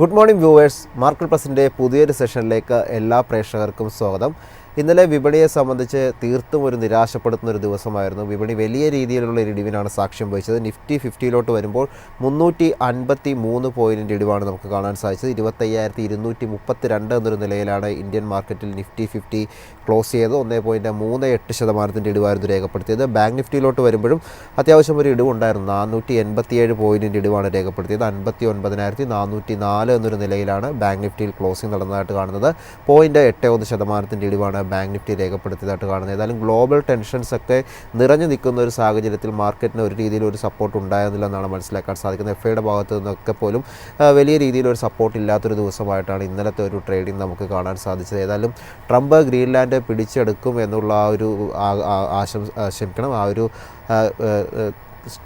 Good morning viewers. Market പ്ലസിന്റെ പുതിയൊരു സെഷനിലേക്ക് എല്ലാ പ്രേക്ഷകർക്കും സ്വാഗതം. ഇന്നലെ വിപണിയെ സംബന്ധിച്ച് തീർത്തും ഒരു നിരാശപ്പെടുത്തുന്ന ഒരു ദിവസമായിരുന്നു. വിപണി വലിയ രീതിയിലുള്ള ഒരു ഇടിവിനാണ് സാക്ഷ്യം വഹിച്ചത്. നിഫ്റ്റി ഫിഫ്റ്റിയിലോട്ട് വരുമ്പോൾ മുന്നൂറ്റി അൻപത്തി മൂന്ന് പോയിന്റിന്റെ ഇടിവാണ് നമുക്ക് കാണാൻ സാധിച്ചത്. ഇരുപത്തയ്യായിരത്തി ഇരുന്നൂറ്റി മുപ്പത്തി രണ്ട് എന്നൊരു നിലയിലാണ് ഇന്ത്യൻ മാർക്കറ്റിൽ നിഫ്റ്റി ഫിഫ്റ്റി ക്ലോസ് ചെയ്തത് ഒന്നേ പോയിന്റ് മൂന്ന് എട്ട് ശതമാനത്തിന്റെ ഇടിവായിരുന്നു രേഖപ്പെടുത്തിയത്. ബാങ്ക് നിഫ്റ്റിയിലോട്ട് വരുമ്പോഴും അത്യാവശ്യം ഒരു ഇടിവുണ്ടായിരുന്നു. നാനൂറ്റി എൺപത്തിയേഴ് പോയിന്റിന്റെ ഇടിവാണ് രേഖപ്പെടുത്തിയത്. അൻപത്തി ഒൻപതിനായിരത്തി നാനൂറ്റി നാല് എന്നൊരു നിലയിലാണ് ബാങ്ക് നിഫ്റ്റിയിൽ ക്ലോസിംഗ് നടന്നതായിട്ട് കാണുന്നത്. പോയിന്റ് എട്ട് ഒന്ന് ശതമാനത്തിന്റെ ഇടിവാണ് ബാങ്ക് നിഫ്റ്റി രേഖപ്പെടുത്തിയതായിട്ട് കാണുന്നത്. ഏതായാലും ഗ്ലോബൽ ടെൻഷൻസ് ഒക്കെ നിറഞ്ഞു നിൽക്കുന്ന ഒരു സാഹചര്യത്തിൽ മാർക്കറ്റിന് ഒരു രീതിയിൽ ഒരു സപ്പോർട്ട് ഉണ്ടായിരുന്നില്ല എന്നാണ് മനസ്സിലാക്കാൻ സാധിക്കുന്നത്. എഫ് ഐയുടെ ഭാഗത്തു നിന്നൊക്കെ പോലും വലിയ രീതിയിൽ ഒരു സപ്പോർട്ട് ഇല്ലാത്തൊരു ദിവസമായിട്ടാണ് ഇന്നലത്തെ ഒരു ട്രേഡിംഗ് നമുക്ക് കാണാൻ സാധിച്ചത്. ഏതായാലും ട്രംപ് ഗ്രീൻലാൻഡ് പിടിച്ചെടുക്കും എന്നുള്ള ആ ഒരു ആശംസ ക്ഷമിക്കണം ആ ഒരു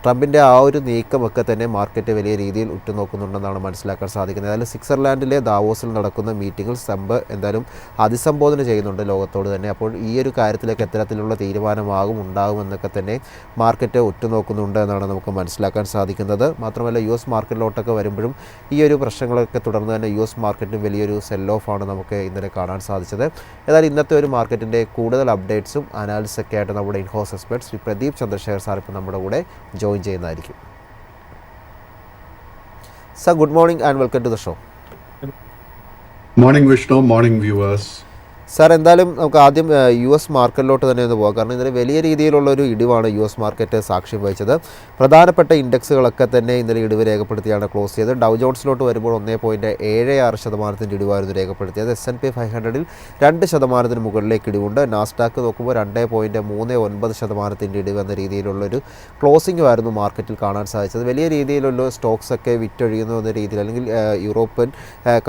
ട്രംപിന്റെ ആ ഒരു നീക്കമൊക്കെ തന്നെ മാർക്കറ്റ് വലിയ രീതിയിൽ ഉറ്റുനോക്കുന്നുണ്ടെന്നാണ് മനസ്സിലാക്കാൻ സാധിക്കുന്നത്. ഏതായാലും സ്വിറ്റ്സർലാൻഡിലെ ദാവോസിൽ നടക്കുന്ന മീറ്റിങ്ങിൽ ട്രംപ് എന്തായാലും അതിസംബോധന ചെയ്യുന്നുണ്ട് ലോകത്തോട് തന്നെ. അപ്പോൾ ഈ ഒരു കാര്യത്തിലേക്ക് എത്തരത്തിലുള്ള തീരുമാനമാകും ഉണ്ടാകുമെന്നൊക്കെ തന്നെ മാർക്കറ്റ് ഉറ്റുനോക്കുന്നുണ്ട് എന്നാണ് നമുക്ക് മനസ്സിലാക്കാൻ സാധിക്കുന്നത്. മാത്രമല്ല യു എസ് മാർക്കറ്റിലോട്ടൊക്കെ വരുമ്പോഴും ഈ ഒരു പ്രശ്നങ്ങളൊക്കെ തുടർന്ന് തന്നെ യു എസ് മാർക്കറ്റിന് വലിയൊരു സെൽ ഓഫാണ് നമുക്ക് ഇന്നലെ കാണാൻ സാധിച്ചത്. ഏതായാലും ഇന്നത്തെ ഒരു മാർക്കറ്റിന്റെ കൂടുതൽ അപ്ഡേറ്റ്സും അനാലിസിസൊക്കെ ആയിട്ട് നമ്മുടെ in house expert Shri Pradeep Chandrasekhar sir ഇപ്പോൾ നമ്മുടെ കൂടെ ജോയിൻ ചെയ്യുന്നതായിരിക്കും. Sir good morning and welcome to the show. Morning Vishnu morning viewers. Sir എന്തായാലും നമുക്ക് ആദ്യം യു എസ് മാർക്കറ്റിലോട്ട് തന്നെ ഒന്ന് പോകാം. കാരണം ഇന്നലെ വലിയ രീതിയിലുള്ള ഒരു ഇടിവാണ് യു എസ് മാർക്കറ്റ് സാക്ഷ്യം വഹിച്ചത്. പ്രധാനപ്പെട്ട ഇൻഡെക്സുകളൊക്കെ തന്നെ ഇന്നലെ ഇടിവ് രേഖപ്പെടുത്തിയാണ് ക്ലോസ് ചെയ്തത്. ഡൗ ജോൺസിലോട്ട് വരുമ്പോൾ ഒന്നേ പോയിന്റ് ഏഴ് ആറ് ശതമാനത്തിന്റെ ഇടിവായിരുന്നു രേഖപ്പെടുത്തിയത്. എസ് എൻ പി ഫൈവ് ഹൺഡ്രഡിൽ രണ്ട് ശതമാനത്തിന് മുകളിലേക്ക് ഇടിവുണ്ട്. നാസ്ഡാക്ക് നോക്കുമ്പോൾ രണ്ട് പോയിന്റ് മൂന്ന് ഒൻപത് ശതമാനത്തിന്റെ ഇടിവ് എന്ന രീതിയിലുള്ളൊരു ക്ലോസിംഗ് ആയിരുന്നു മാർക്കറ്റിൽ കാണാൻ സാധിച്ചത്. വലിയ രീതിയിലുള്ള സ്റ്റോക്സ് ഒക്കെ വിറ്റൊഴിയുന്നു എന്ന രീതിയിൽ അല്ലെങ്കിൽ യൂറോപ്യൻ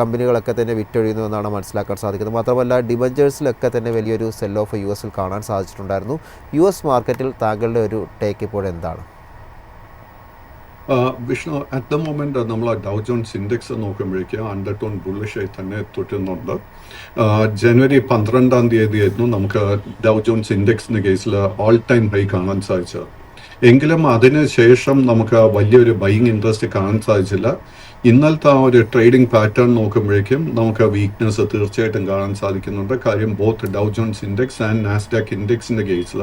കമ്പനികളൊക്കെ തന്നെ വിറ്റൊഴിയുന്നു എന്നാണ് മനസ്സിലാക്കാൻ സാധിക്കുന്നത്. മാത്രമല്ല ഡിബഞ്ചേഴ്സിലൊക്കെ തന്നെ വലിയൊരു സെൽ ഓഫ് യു എസിൽ കാണാൻ സാധിച്ചിട്ടുണ്ടായിരുന്നു. യു എസ് മാർക്കറ്റിൽ താങ്കളുടെ ഒരു ടേക്ക് ഇപ്പോൾ എന്താണ്? വിഷ്ണു അറ്റ് ദ മൊമെന്റ് നമ്മൾ ഡൗ ജോൺസ് ഇൻഡെക്സ് നോക്കുമ്പോഴേക്ക് അണ്ടർ ടോൺ ബുള്ളിഷായി തന്നെ തുടരുന്നുണ്ട്. ജനുവരി പന്ത്രണ്ടാം തീയതി ആയിരുന്നു നമുക്ക് ഡൗ ജോൺസ് ഇൻഡെക്സിന്റെ കേസിൽ ഓൾ ടൈം ഹൈ കാണാൻ സാധിച്ചത്. എങ്കിലും അതിന് ശേഷം നമുക്ക് വലിയൊരു ബൈയിങ് ഇൻട്രസ്റ്റ് കാണാൻ സാധിച്ചില്ല. ഇന്നലത്തെ ആ ഒരു ട്രേഡിംഗ് പാറ്റേൺ നോക്കുമ്പോഴേക്കും നമുക്ക് വീക്ക്നെസ് തീർച്ചയായിട്ടും കാണാൻ സാധിക്കുന്നുണ്ട്. കാര്യം both Dow Jones index and Nasdaq ഇൻഡെക്സിന്റെ കേസിൽ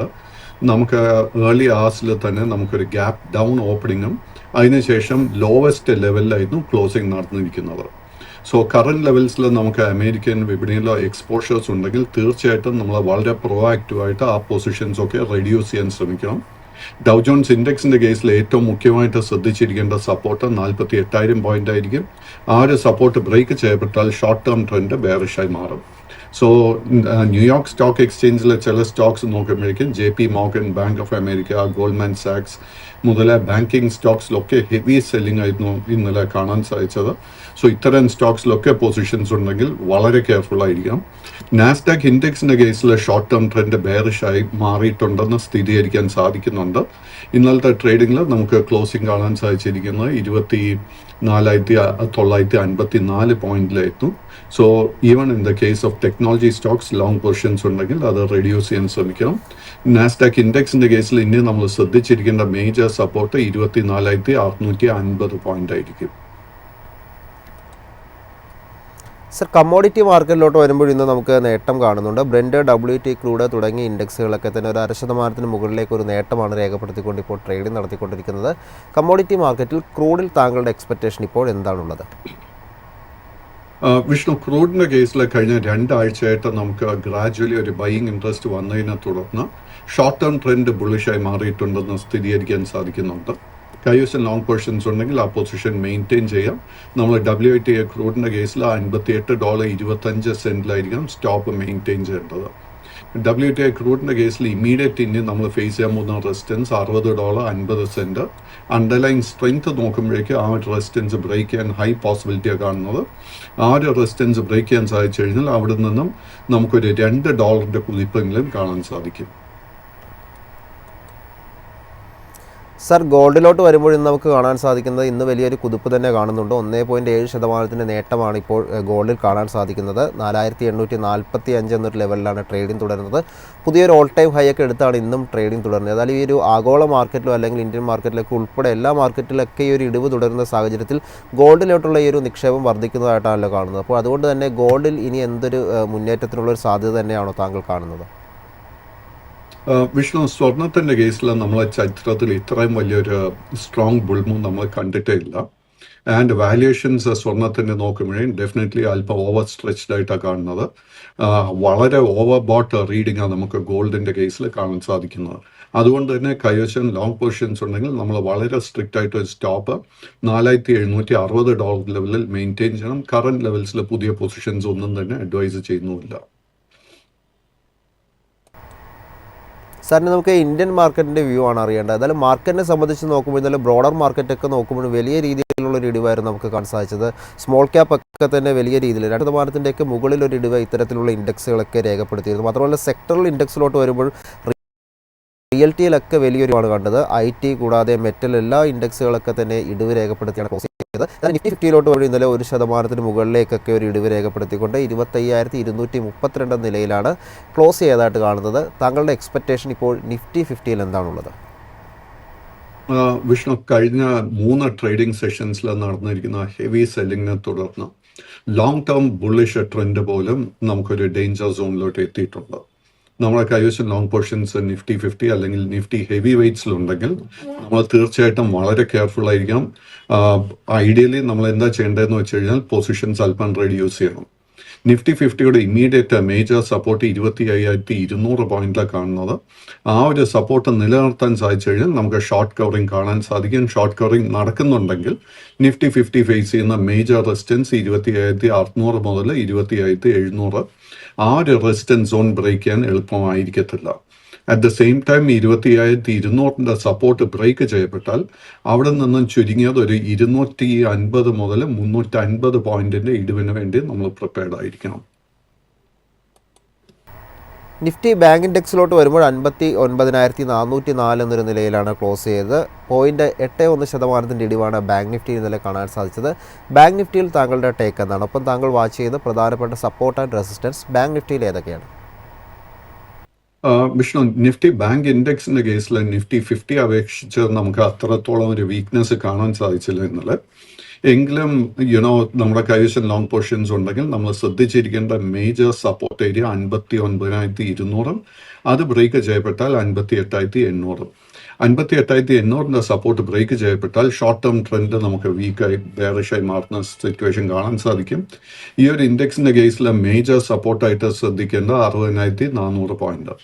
നമുക്ക് ഏർലി ആസിൽ തന്നെ നമുക്കൊരു ഗ്യാപ്പ് ഡൗൺ ഓപ്പണിങ്ങും അതിനുശേഷം ലോവസ്റ്റ് ലെവലിലായിരുന്നു ക്ലോസിംഗ് നടന്നിരിക്കുന്നത്. സോ കറന്റ് ലെവൽസിൽ നമുക്ക് അമേരിക്കൻ വിപണിയിലോ എക്സ്പോഷേഴ്സ് ഉണ്ടെങ്കിൽ തീർച്ചയായിട്ടും നമ്മൾ വളരെ പ്രൊആക്റ്റീവായിട്ട് ആ പൊസിഷൻസ് ഒക്കെ റെഡ്യൂസ് ചെയ്യാൻ ശ്രമിക്കണം. ഡൗ ജോൺസ് ഇൻഡെക്സിന്റെ കേസിൽ ഏറ്റവും മുഖ്യമായിട്ട് ശ്രദ്ധിച്ചിരിക്കേണ്ട സപ്പോർട്ട് നാൽപ്പത്തി എട്ടായിരം പോയിന്റ് ആയിരിക്കും. ആ ഒരു സപ്പോർട്ട് ബ്രേക്ക് ചെയ്യപ്പെട്ടാൽ ഷോർട്ട് ടേം ട്രെൻഡ് ബേറിഷായി മാറും. സോ ന്യൂയോർക്ക് സ്റ്റോക്ക് എക്സ്ചേഞ്ചിലെ ചില stocks നോക്കുമ്പോഴേക്കും J P Morgan Bank of America Goldman സാക്സ് മുതലായ ബാങ്കിങ് സ്റ്റോക്സിലൊക്കെ ഹെവി സെല്ലിംഗ് ആയിരുന്നു ഇന്നലെ കാണാൻ സാധിച്ചത്. സോ ഇത്തരം സ്റ്റോക്സിലൊക്കെ പൊസിഷൻസ് ഉണ്ടെങ്കിൽ വളരെ കെയർഫുൾ ആയിരിക്കാം നാസ്ഡാക്ക് ഇൻഡെക്സിന്റെ കേസിൽ ഷോർട്ട് ടേം ട്രെൻഡ് ബെയറിഷായി മാറിയിട്ടുണ്ടെന്ന് സ്ഥിരീകരിക്കാൻ സാധിക്കുന്നുണ്ട്. ഇന്നലത്തെ ട്രേഡിംഗിൽ നമുക്ക് ക്ലോസിംഗ് കാണാൻ സാധിച്ചിരിക്കുന്നത് ഇരുപത്തി നാലായിരത്തി തൊള്ളായിരത്തി അൻപത്തി നാല് പോയിന്റിലെത്തും so even in the case of technology stocks long positions ഉണ്ടെങ്കിൽ അത് റെഡ്യൂസ് ചെയ്യാൻ ശ്രമിക്കണം. നാസ്ഡാക്ക് ഇൻഡെക്സിന്റെ കേസിൽ ഇനി നമ്മൾ ശ്രദ്ധിച്ചിരിക്കേണ്ട മേജർ സപ്പോർട്ട് ഇരുപത്തി നാലായിരത്തി അറുന്നൂറ്റി അൻപത് പോയിന്റ് ആയിരിക്കും. സർ കമ്മോഡിറ്റി മാർക്കറ്റിലോട്ട് വരുമ്പോൾ ഇന്ന് നമുക്ക് നേട്ടം കാണുന്നുണ്ട്. ബ്രെൻഡ് ഡബ്ല്യു ടി ക്രൂഡ് തുടങ്ങിയ ഇൻഡെക്സുകളൊക്കെ തന്നെ ഒരു അര ശതമാനത്തിന് മുകളിലേക്ക് ഒരു നേട്ടമാണ് രേഖപ്പെടുത്തിക്കൊണ്ട് ഇപ്പോൾ ട്രേഡിംഗ് നടത്തിക്കൊണ്ടിരിക്കുന്നത്. കമ്മോഡിറ്റി മാർക്കറ്റിൽ ക്രൂഡിൽ താങ്കളുടെ എക്സ്പെക്റ്റേഷൻ ഇപ്പോൾ എന്താണുള്ളത്? വിഷ്ണു ക്രൂഡിന്റെ കേസിൽ കഴിഞ്ഞ രണ്ടാഴ്ചയായിട്ട് നമുക്ക് ഗ്രാജുവലി ഒരു ബൈയിങ് ഇൻട്രസ്റ്റ് വന്നതിനെ തുടർന്ന് ഷോർട്ട് ടേം ട്രെൻഡ് ബുള്ളിഷായി മാറിയിട്ടുണ്ടെന്ന് സ്ഥിരീകരിക്കാൻ സാധിക്കുന്നുണ്ട്. കൈവശം ലോങ് പൊസിഷൻസ് ഉണ്ടെങ്കിൽ ആ പൊസിഷൻ മെയിന്റെയിൻ ചെയ്യാം. നമ്മൾ ഡബ്ല്യു ഐ ടി ക്രൂഡിന്റെ കേസിൽ അൻപത്തി എട്ട് ഡോളർ ഇരുപത്തഞ്ച് സെന്റിലായിരിക്കണം സ്റ്റോപ്പ് മെയിന്റെയിൻ ചെയ്യേണ്ടത്. ഡബ്ല്യു ടി ഐ ക്രൂഡിന്റെ കേസിൽ ഇമീഡിയറ്റ് ഇനി നമ്മൾ ഫേസ് ചെയ്യാൻ പോകുന്ന റെസിസ്റ്റൻസ് അറുപത് ഡോളർ അൻപത് സെന്റ് അണ്ടർലൈൻ സ്ട്രെങ്ത് നോക്കുമ്പോഴേക്ക് ആ ഒരു റെസിസ്റ്റൻസ് ബ്രേക്ക് ചെയ്യാൻ ഹൈ പോസിബിലിറ്റിയാണ് കാണുന്നത്. ആ ഒരു റെസിസ്റ്റൻസ് ബ്രേക്ക് ചെയ്യാൻ സാധിച്ചു കഴിഞ്ഞാൽ അവിടെ നിന്നും നമുക്കൊരു രണ്ട് ഡോളറിന്റെ കുതിപ്പെങ്കിലും കാണാൻ സാധിക്കും. സർ ഗോൾഡിലോട്ട് വരുമ്പോൾ ഇന്ന് നമുക്ക് കാണാൻ സാധിക്കുന്നത് ഇന്ന് വലിയൊരു കുതിപ്പ് തന്നെ കാണുന്നുണ്ട്. ഒന്നേ പോയിന്റ് ഏഴ് ശതമാനത്തിന്റെ നേട്ടമാണ് ഇപ്പോൾ ഗോൾഡിൽ കാണാൻ സാധിക്കുന്നത്. നാലായിരത്തി എണ്ണൂറ്റി നാൽപ്പത്തി അഞ്ച് എന്നൊരു ലെവലിലാണ് ട്രേഡിംഗ് തുടരുന്നത്. പുതിയൊരു ഓൾ ടൈം ഹൈ ഒക്കെ എടുത്താണ് ഇന്നും ട്രേഡിംഗ് തുടരുന്നത്. അതായത് ഈ ഒരു ആഗോള മാർക്കറ്റിലോ അല്ലെങ്കിൽ ഇന്ത്യൻ മാർക്കറ്റിലൊക്കെ ഉൾപ്പെടെ എല്ലാ മാർക്കറ്റിലൊക്കെ ഈ ഒരു ഇടിവ് തുടരുന്ന സാഹചര്യത്തിൽ ഗോൾഡിലോട്ടുള്ള ഈ ഒരു നിക്ഷേപം വർദ്ധിക്കുന്നതായിട്ടാണല്ലോ കാണുന്നത്. അപ്പോൾ അതുകൊണ്ട് തന്നെ ഗോൾഡിൽ ഇനി എന്തൊരു മുന്നേറ്റത്തിനുള്ളൊരു സാധ്യത തന്നെയാണോ താങ്കൾ കാണുന്നത്? വിഷ്ണു സ്വർണത്തിന്റെ കേസിൽ നമ്മളെ ചരിത്രത്തിൽ ഇത്രയും വലിയൊരു സ്ട്രോങ് ബുൾമൂൺ നമ്മൾ കണ്ടിട്ടേ ഇല്ല ആൻഡ് വാല്യുവേഷൻസ് സ്വർണത്തിന്റെ നോക്കുമ്പോഴേ ഡെഫിനറ്റ്ലി അല്പം ഓവർ സ്ട്രെച്ച്ഡ് ആയിട്ടാണ് കാണുന്നത്. വളരെ ഓവർ ബോട്ട് ആണ് നമുക്ക് ഗോൾഡിന്റെ കേസിൽ കാണാൻ സാധിക്കുന്നത്. അതുകൊണ്ട് തന്നെ കൈവശം ലോങ് പൊസിഷൻസ് ഉണ്ടെങ്കിൽ നമ്മൾ വളരെ സ്ട്രിക്റ്റ് ആയിട്ട് ഒരു സ്റ്റോപ്പ് നാലായിരത്തി എഴുന്നൂറ്റി അറുപത് ഡോളർ ലെവലിൽ മെയിന്റെയിൻ ചെയ്യണം കറന്റ് ലെവൽസിൽ പുതിയ പൊസിഷൻസ് ഒന്നും തന്നെ അഡ്വൈസ് ചെയ്യുന്നുമില്ല. സാറിന് നമുക്ക് ഇന്ത്യൻ മാർക്കറ്റിന്റെ വ്യൂ ആണ് അറിയേണ്ടത്. അതായത് മാർക്കറ്റിനെ സംബന്ധിച്ച് നോക്കുമ്പോൾ ഇന്നലെ ബ്രോഡർ മാർക്കറ്റൊക്കെ നോക്കുമ്പോൾ വലിയ രീതിയിലുള്ള ഒരു ഇടിവായിരുന്നു നമുക്ക് കാണാൻ സാധിച്ചത്. സ്മോൾ ക്യാപ്പ് ഒക്കെ തന്നെ വലിയ രീതിയിൽ രണ്ട് ശതമാനത്തിന്റെയൊക്കെ മുകളിൽ ഒരു ഇടിവ് ഇത്തരത്തിലുള്ള ഇൻഡെക്സുകളൊക്കെ രേഖപ്പെടുത്തിയിരുന്നു. മാത്രമല്ല സെക്ടറൽ ഇൻഡെക്സിലോട്ട് വരുമ്പോൾ റിയൽറ്റിയിലൊക്കെ വലിയൊരുപാട് കണ്ടത് ഐ ടി കൂടാതെ മെറ്റൽ എല്ലാ ഇൻഡെക്സുകളൊക്കെ തന്നെ ഇടിവ് രേഖപ്പെടുത്തിയാണ് ക്ലോസ് ചെയ്തത്. എന്നാൽ നിഫ്റ്റി ഫിഫ്റ്റിയിലോട്ട് വഴി ഇന്നലെ ഒരു ശതമാനത്തിന് മുകളിലേക്കൊക്കെ ഒരു ഇടിവ് രേഖപ്പെടുത്തിക്കൊണ്ട് ഇരുപത്തയ്യായിരത്തി ഇരുന്നൂറ്റി മുപ്പത്തിരണ്ട് നിലയിലാണ് ക്ലോസ് ചെയ്തതായിട്ട് കാണുന്നത്. താങ്കളുടെ എക്സ്പെക്റ്റേഷൻ ഇപ്പോൾ നിഫ്റ്റി ഫിഫ്റ്റിയിൽ എന്താണുള്ളത്? വിഷ്ണു കഴിഞ്ഞ മൂന്ന് ട്രേഡിംഗ് സെഷൻസിൽ നടന്നിരിക്കുന്ന ഹെവി സെല്ലിങ്ങിനെ തുടർന്ന് ലോങ് ടേം ബുള്ളിഷ് ട്രെൻഡ് പോലും നമുക്കൊരു ഡേഞ്ചർ സോണിലോട്ട് എത്തിയിട്ടുണ്ട്. നമ്മുടെ കൈവശം ലോങ് പൊസിഷൻസ് നിഫ്റ്റി ഫിഫ്റ്റി അല്ലെങ്കിൽ നിഫ്റ്റി ഹെവി വെയ്റ്റ്സിലുണ്ടെങ്കിൽ നമ്മൾ തീർച്ചയായിട്ടും വളരെ കെയർഫുൾ ആയിരിക്കണം. ഐഡിയലി നമ്മൾ എന്താ ചെയ്യേണ്ടതെന്ന് വെച്ച് കഴിഞ്ഞാൽ പൊസിഷൻസ് അല്പം റെഡ്യൂസ് ചെയ്യണം. നിഫ്റ്റി ഫിഫ്റ്റിയുടെ ഇമ്മീഡിയറ്റ് മേജർ സപ്പോർട്ട് ഇരുപത്തി അയ്യായിരത്തി ഇരുന്നൂറ് പോയിന്റിലാണ് കാണുന്നത്. ആ ഒരു സപ്പോർട്ട് നിലനിർത്താൻ സാധിച്ചു കഴിഞ്ഞാൽ നമുക്ക് ഷോർട്ട് കവറിംഗ് കാണാൻ സാധിക്കും. ഷോർട്ട് കവറിംഗ് നടക്കുന്നുണ്ടെങ്കിൽ നിഫ്റ്റി ഫിഫ്റ്റി ഫേസ് ചെയ്യുന്ന മേജർ റെസിസ്റ്റൻസ് ഇരുപത്തി അയ്യായിരത്തി അറുന്നൂറ് മുതൽ ഇരുപത്തി അയ്യായിരത്തി എഴുന്നൂറ് ആ ഒരു റെസിസ്റ്റൻസ് സോൺ ബ്രേക്ക് ചെയ്യാൻ എളുപ്പമായിരിക്കത്തില്ല. അറ്റ് ദ സെയിം ടൈം ഇരുപത്തി അയ്യായിരത്തി ഇരുന്നൂറിന്റെ സപ്പോർട്ട് ബ്രേക്ക് ചെയ്യപ്പെട്ടാൽ അവിടെ നിന്നും ചുരുങ്ങിയത് ഒരു ഇരുന്നൂറ്റി അൻപത് മുതൽ മുന്നൂറ്റി അൻപത് പോയിന്റിന്റെ ഇടിവിന് വേണ്ടി നമ്മൾ പ്രിപ്പയർഡ് ആയിരിക്കണം. നിഫ്റ്റി ബാങ്ക് ഇൻഡെക്സിലോട്ട് വരുമ്പോൾ അൻപത്തി ഒൻപതിനായിരത്തി നാനൂറ്റി നാല് എന്നൊരു നിലയിലാണ് ക്ലോസ് ചെയ്തത്. പോയിന്റ് എട്ട് ഒന്ന് ശതമാനത്തിന്റെ ഇടിവാണ് ബാങ്ക് നിഫ്റ്റി ഇന്നലെ കാണാൻ സാധിച്ചത്. ബാങ്ക് നിഫ്റ്റിയിൽ താങ്കളുടെ ടേക്ക് എന്നാണ് ഒപ്പം താങ്കൾ വാച്ച് ചെയ്യുന്ന പ്രധാനപ്പെട്ട സപ്പോർട്ട് ആൻഡ് റെസിസ്റ്റൻസ് ബാങ്ക് നിഫ്റ്റിയിൽ ഏതൊക്കെയാണ്? വിഷ്ണു നിഫ്റ്റി ബാങ്ക് ഇൻഡെക്സിന്റെ കേസിൽ നിഫ്റ്റി ഫിഫ്റ്റി അപേക്ഷിച്ച് നമുക്ക് അത്രത്തോളം ഒരു വീക്ക്നെസ് കാണാൻ സാധിച്ചില്ല ഇന്നലെ. എങ്കിലും യുനോ നമ്മുടെ കൈവശം ലോങ് പൊസിഷൻസ് ഉണ്ടെങ്കിൽ നമ്മൾ ശ്രദ്ധിച്ചിരിക്കേണ്ട മേജർ സപ്പോർട്ട് ഏരിയ അൻപത്തി ഒൻപതിനായിരത്തി ഇരുന്നൂറും അത് ബ്രേക്ക് ചെയ്യപ്പെട്ടാൽ അൻപത്തി എട്ടായിരത്തി എണ്ണൂറും അൻപത്തി എട്ടായിരത്തി എണ്ണൂറിന്റെ സപ്പോർട്ട് ബ്രേക്ക് ചെയ്യപ്പെട്ടാൽ ഷോർട്ട് ടേം ട്രെൻഡ് നമുക്ക് വീക്കായി ബേറിഷായി മാറുന്ന സിറ്റുവേഷൻ കാണാൻ സാധിക്കും. ഈ ഒരു ഇൻഡെക്സിന്റെ കേസിലെ മേജർ സപ്പോർട്ടായിട്ട് ശ്രദ്ധിക്കേണ്ട അറുപതിനായിരത്തി നാനൂറ് പോയിന്റ്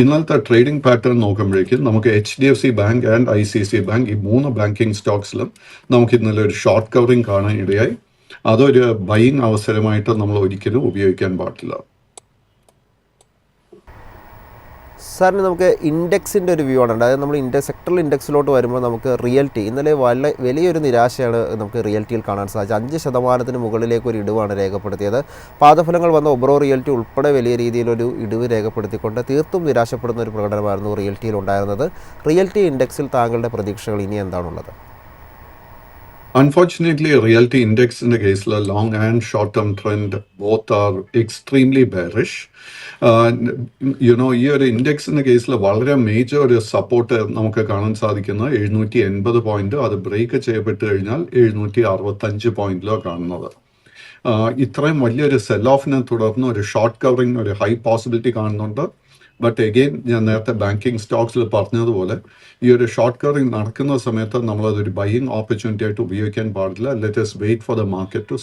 ഇന്നലത്തെ ട്രേഡിംഗ് പാറ്റേൺ നോക്കുമ്പോഴേക്കും നമുക്ക് H D F C bank and I C C bank ഈ മൂന്ന് ബാങ്കിങ് സ്റ്റോക്സിലും നമുക്ക് ഇന്നലെ ഒരു ഷോർട്ട് കവറിംഗ് കാണാൻ ഇടയായി അതൊരു ബൈയിങ് അവസരമായിട്ട് നമ്മൾ ഒരിക്കലും ഉപയോഗിക്കാൻ പാടില്ല. സാറിന് നമുക്ക് ഇൻഡെക്സിന്റെ ഒരു വ്യൂ ആണ്. അതായത് നമ്മൾ ഇൻഡെക്സ് സെക്ടറൽ ഇൻഡെക്സിലോട്ട് വരുമ്പോൾ നമുക്ക് റിയൽറ്റി ഇന്നലെ വളരെ വലിയൊരു നിരാശയാണ് നമുക്ക് റിയൽറ്റിയിൽ കാണാൻ സാധിച്ചത്. അഞ്ച് ശതമാനത്തിന് മുകളിലേക്ക് ഒരു ഇടിവാണ് രേഖപ്പെടുത്തിയത്. പാദഫലങ്ങൾ വന്ന ഒബ്രോ റിയൽറ്റി ഉൾപ്പെടെ വലിയ രീതിയിലൊരു ഇടിവ് രേഖപ്പെടുത്തിക്കൊണ്ട് തീർത്തും നിരാശപ്പെടുന്ന ഒരു പ്രകടനമായിരുന്നു റിയൽറ്റിയിൽ ഉണ്ടായിരുന്നത്. റിയൽറ്റി ഇൻഡെക്സിൽ താങ്കളുടെ പ്രതീക്ഷകൾ ഇനി എന്താണുള്ളത്? Unfortunately, realty index in the case, long and short term trend both are extremely bearish. Know, ഈ ഒരു ഇൻഡെക്സിന്റെ കേസിൽ വളരെ മേജർ ഒരു സപ്പോർട്ട് നമുക്ക് കാണാൻ സാധിക്കുന്ന. എഴുന്നൂറ്റി എൺപത് പോയിന്റ് അത് ബ്രേക്ക് ചെയ്യപ്പെട്ട് കഴിഞ്ഞാൽ എഴുന്നൂറ്റി അറുപത്തഞ്ച് പോയിന്റിലോ കാണുന്നത്. ഇത്രയും വലിയൊരു സെൽ ഓഫിനെ തുടർന്ന് ഒരു ഷോർട്ട് കവറിംഗ് ഒരു ഹൈ പോസിബിലിറ്റി കാണുന്നുണ്ട്. ബട്ട് എഗെയിൻ ഞാൻ നേരത്തെ ബാങ്കിങ് സ്റ്റോക്സിൽ പറഞ്ഞതുപോലെ ഈ ഒരു ഷോർട്ട് കവറിംഗ് നടക്കുന്ന സമയത്ത് നമ്മളതൊരു ബൈയിങ് ഓപ്പർച്യൂണിറ്റി ആയിട്ട് ഉപയോഗിക്കാൻ പാടില്ല. Let's wait for the market to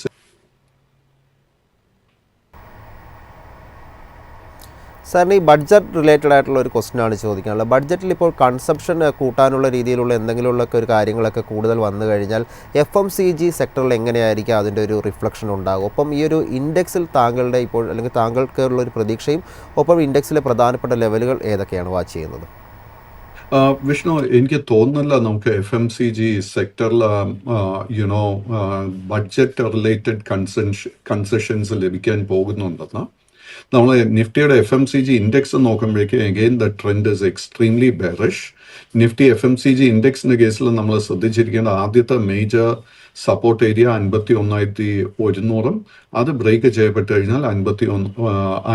സാറിന് ഈ ബഡ്ജറ്റ് റിലേറ്റഡ് ആയിട്ടുള്ള ഒരു ക്വസ്റ്റ്യൻ ആണ് ചോദിക്കാനുള്ളത്. ബഡ്ജറ്റിൽ ഇപ്പോൾ കൺസംഷൻ കൂട്ടാനുള്ള രീതിയിലുള്ള എന്തെങ്കിലുമുള്ളൊക്കെ ഒരു കാര്യങ്ങളൊക്കെ കൂടുതൽ വന്നു കഴിഞ്ഞാൽ എഫ് എം സി ജി സെക്ടറിൽ എങ്ങനെയായിരിക്കും അതിന്റെ ഒരു റിഫ്ലക്ഷൻ ഉണ്ടാകും ഒപ്പം ഈ ഒരു ഇൻഡെക്സിൽ താങ്കളുടെ ഇപ്പോൾ അല്ലെങ്കിൽ താങ്കൾക്കുള്ള ഒരു പ്രതീക്ഷയും ഒപ്പം ഇൻഡെക്സിലെ പ്രധാനപ്പെട്ട ലെവലുകൾ ഏതൊക്കെയാണ് വാച്ച് ചെയ്യുന്നത്? വിഷ്ണു എനിക്ക് തോന്നുന്നില്ല നമുക്ക് എഫ് എം സി ജി സെക്ടറിൽ you know budget related concession concessions ലഭിക്കാൻ പോകുന്നുണ്ടെന്ന്. നമ്മൾ നിഫ്റ്റിയുടെ F M C G index നോക്കുമ്പോഴേക്കും again the trend is extremely bearish Nifty F M C G ഇൻഡെക്സിന്റെ കേസിൽ നമ്മൾ ശ്രദ്ധിച്ചിരിക്കേണ്ട ആദ്യത്തെ മേജർ സപ്പോർട്ട് ഏരിയ അൻപത്തി ഒന്നായിരത്തി ഒരുന്നൂറും അത് ബ്രേക്ക് ചെയ്യപ്പെട്ട് കഴിഞ്ഞാൽ അൻപത്തി ഒന്ന്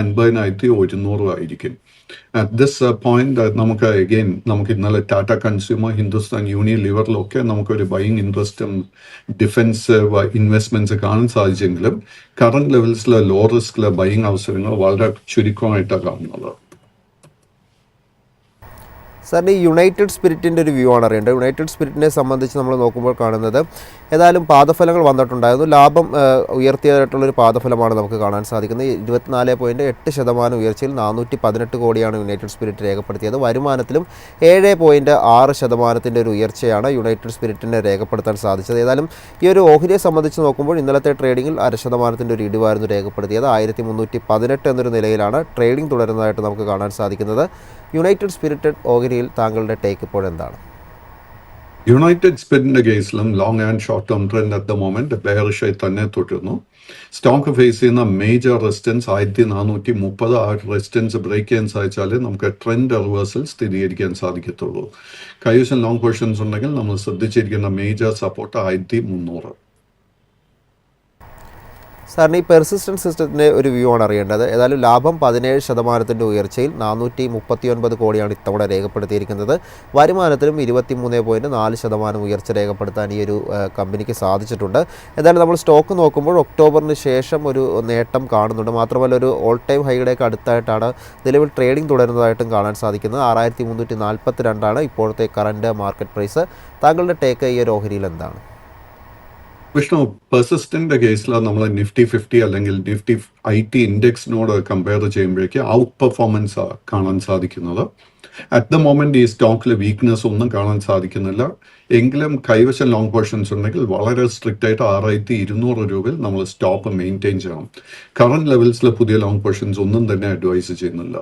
അൻപതിനായിരത്തി ഒരുന്നൂറും ആയിരിക്കും. അറ്റ് ദിസ് പോയിന്റ് നമുക്ക് അഗെയിൻ നമുക്ക് ഇന്നലെ ടാറ്റ കൺസ്യൂമർ ഹിന്ദുസ്ഥാൻ യൂണിയൻ ലിവറിലൊക്കെ നമുക്കൊരു ബൈങ് ഇൻട്രസ്റ്റും ഡിഫൻസ് ഇൻവെസ്റ്റ്മെന്റ്സ് കാണാൻ സാധിച്ചെങ്കിലും കറണ്ട് ലെവൽസിലെ ലോ റിസ്കിലെ ബൈങ് അവസരങ്ങൾ വളരെ ചുരുക്കമായിട്ടാണ് കാണുന്നത്. സാറിന് ഈ യുണൈറ്റഡ് സ്പിരിറ്റിന്റെ ഒരു വ്യൂ ആണ് അറിയേണ്ടത് യുണൈറ്റഡ് സ്പിരിറ്റിനെ സംബന്ധിച്ച് നമ്മൾ നോക്കുമ്പോൾ കാണുന്നത് ഏതായാലും പാദഫലങ്ങൾ വന്നിട്ടുണ്ടായിരുന്നു. ലാഭം ഉയർത്തിയതായിട്ടുള്ളൊരു പാദഫലമാണ് നമുക്ക് കാണാൻ സാധിക്കുന്നത്. ഇരുപത്തിനാല് പോയിന്റ് എട്ട് ശതമാനം ഉയർച്ചയിൽ നാനൂറ്റി പതിനെട്ട് കോടിയാണ് യുണൈറ്റഡ് സ്പിരിറ്റ് രേഖപ്പെടുത്തിയത്. വരുമാനത്തിലും ഏഴ് പോയിന്റ് ആറ് ശതമാനത്തിന്റെ ഒരു ഉയർച്ചയാണ് യുണൈറ്റഡ് സ്പിരിറ്റിനെ രേഖപ്പെടുത്താൻ സാധിച്ചത്. ഏതായാലും ഈ ഒരു ഓഹരിയെ സംബന്ധിച്ച് നോക്കുമ്പോൾ ഇന്നലത്തെ ട്രേഡിങ്ങിൽ അര ശതമാനത്തിന്റെ ഒരു ഇടിവായിരുന്നു രേഖപ്പെടുത്തിയത്. ആയിരത്തി മുന്നൂറ്റി പതിനെട്ട് എന്നൊരു നിലയിലാണ് ട്രേഡിംഗ് തുടരുന്നതായിട്ട് നമുക്ക് കാണാൻ സാധിക്കുന്നത്. യുണൈറ്റഡ് സ്പിരിറ്റഡ് ഓഹരിയിൽ താങ്കളുടെ ടേക്ക് ഇപ്പോൾ എന്താണ്? യുണൈറ്റഡ് സ്പിരിറ്റിന്റെ കേസിലും long and short term trend at the moment ബെയറിഷായി തന്നെ തുടരുന്നു. സ്റ്റോക്ക് ഫേസ് ചെയ്യുന്ന മേജർ റെസിസ്റ്റൻസ് ആയിരത്തി നാനൂറ്റി മുപ്പത് ആ റെസിസ്റ്റൻസ് ബ്രേക്ക് ചെയ്യാൻ സാധിച്ചാൽ നമുക്ക് ട്രെൻഡ് റിവേഴ്സൽ സ്ഥിരീകരിക്കാൻ സാധിക്കത്തുള്ളൂ. കൈവശം ലോങ് പൊസിഷൻസ് ഉണ്ടെങ്കിൽ നമ്മൾ ശ്രദ്ധിച്ചിരിക്കുന്ന മേജർ സപ്പോർട്ട് ആയിരത്തി മുന്നൂറ്. സാറിന് ഈ പെർസിസ്റ്റന്റ് സിസ്റ്റത്തിന്റെ ഒരു വ്യൂ ആണ് അറിയേണ്ടത്. ഏതായാലും ലാഭം പതിനേഴ് ശതമാനത്തിന്റെ ഉയർച്ചയിൽ നാനൂറ്റി മുപ്പത്തി ഒൻപത് കോടിയാണ് ഇത്തവണ രേഖപ്പെടുത്തിയിരിക്കുന്നത്. വരുമാനത്തിലും ഇരുപത്തി മൂന്ന് പോയിന്റ് നാല് ശതമാനം ഉയർച്ച രേഖപ്പെടുത്താൻ ഈ ഒരു കമ്പനിക്ക് സാധിച്ചിട്ടുണ്ട്. ഏതായാലും നമ്മൾ സ്റ്റോക്ക് നോക്കുമ്പോൾ ഒക്ടോബറിന് ശേഷം ഒരു നേട്ടം കാണുന്നുണ്ട്. മാത്രമല്ല ഒരു ഓൾ ടൈം ഹൈയുടെയൊക്കെ അടുത്തായിട്ടാണ് നിലവിൽ ട്രേഡിംഗ് തുടരുന്നതായിട്ടും കാണാൻ സാധിക്കുന്നത്. ആറായിരത്തി മുന്നൂറ്റി നാൽപ്പത്തി രണ്ടാണ് ഇപ്പോഴത്തെ കറന്റ് മാർക്കറ്റ് പ്രൈസ് താങ്കളുടെ ടേക്ക് ഈ ഒരു ഓഹരിയിൽ എന്താണ്? വിഷ്ണു പെർസിസ്റ്റന്റ് കേസിൽ നമ്മൾ നിഫ്റ്റി ഫിഫ്റ്റി അല്ലെങ്കിൽ നിഫ്റ്റി ഐ ടി ഇൻഡെക്സിനോട് കമ്പയർ ചെയ്യുമ്പോഴേക്ക് ഔട്ട് പെർഫോമൻസ് കാണാൻ സാധിക്കുന്നത്. അറ്റ് ദ മൊമെന്റ് ഈ സ്റ്റോക്കിൽ വീക്ക്നെസ് ഒന്നും കാണാൻ സാധിക്കുന്നില്ല. എങ്കിലും കൈവശം ലോങ് പോർഷൻസ് ഉണ്ടെങ്കിൽ വളരെ സ്ട്രിക്റ്റ് ആയിട്ട് ആറായിരത്തി ഇരുന്നൂറ് രൂപയിൽ നമ്മൾ സ്റ്റോപ്പ് മെയിന്റെയിൻ ചെയ്യണം. കറണ്ട് ലെവൽസിൽ പുതിയ ലോങ് പോർഷൻസ് ഒന്നും തന്നെ അഡ്വൈസ് ചെയ്യുന്നില്ല.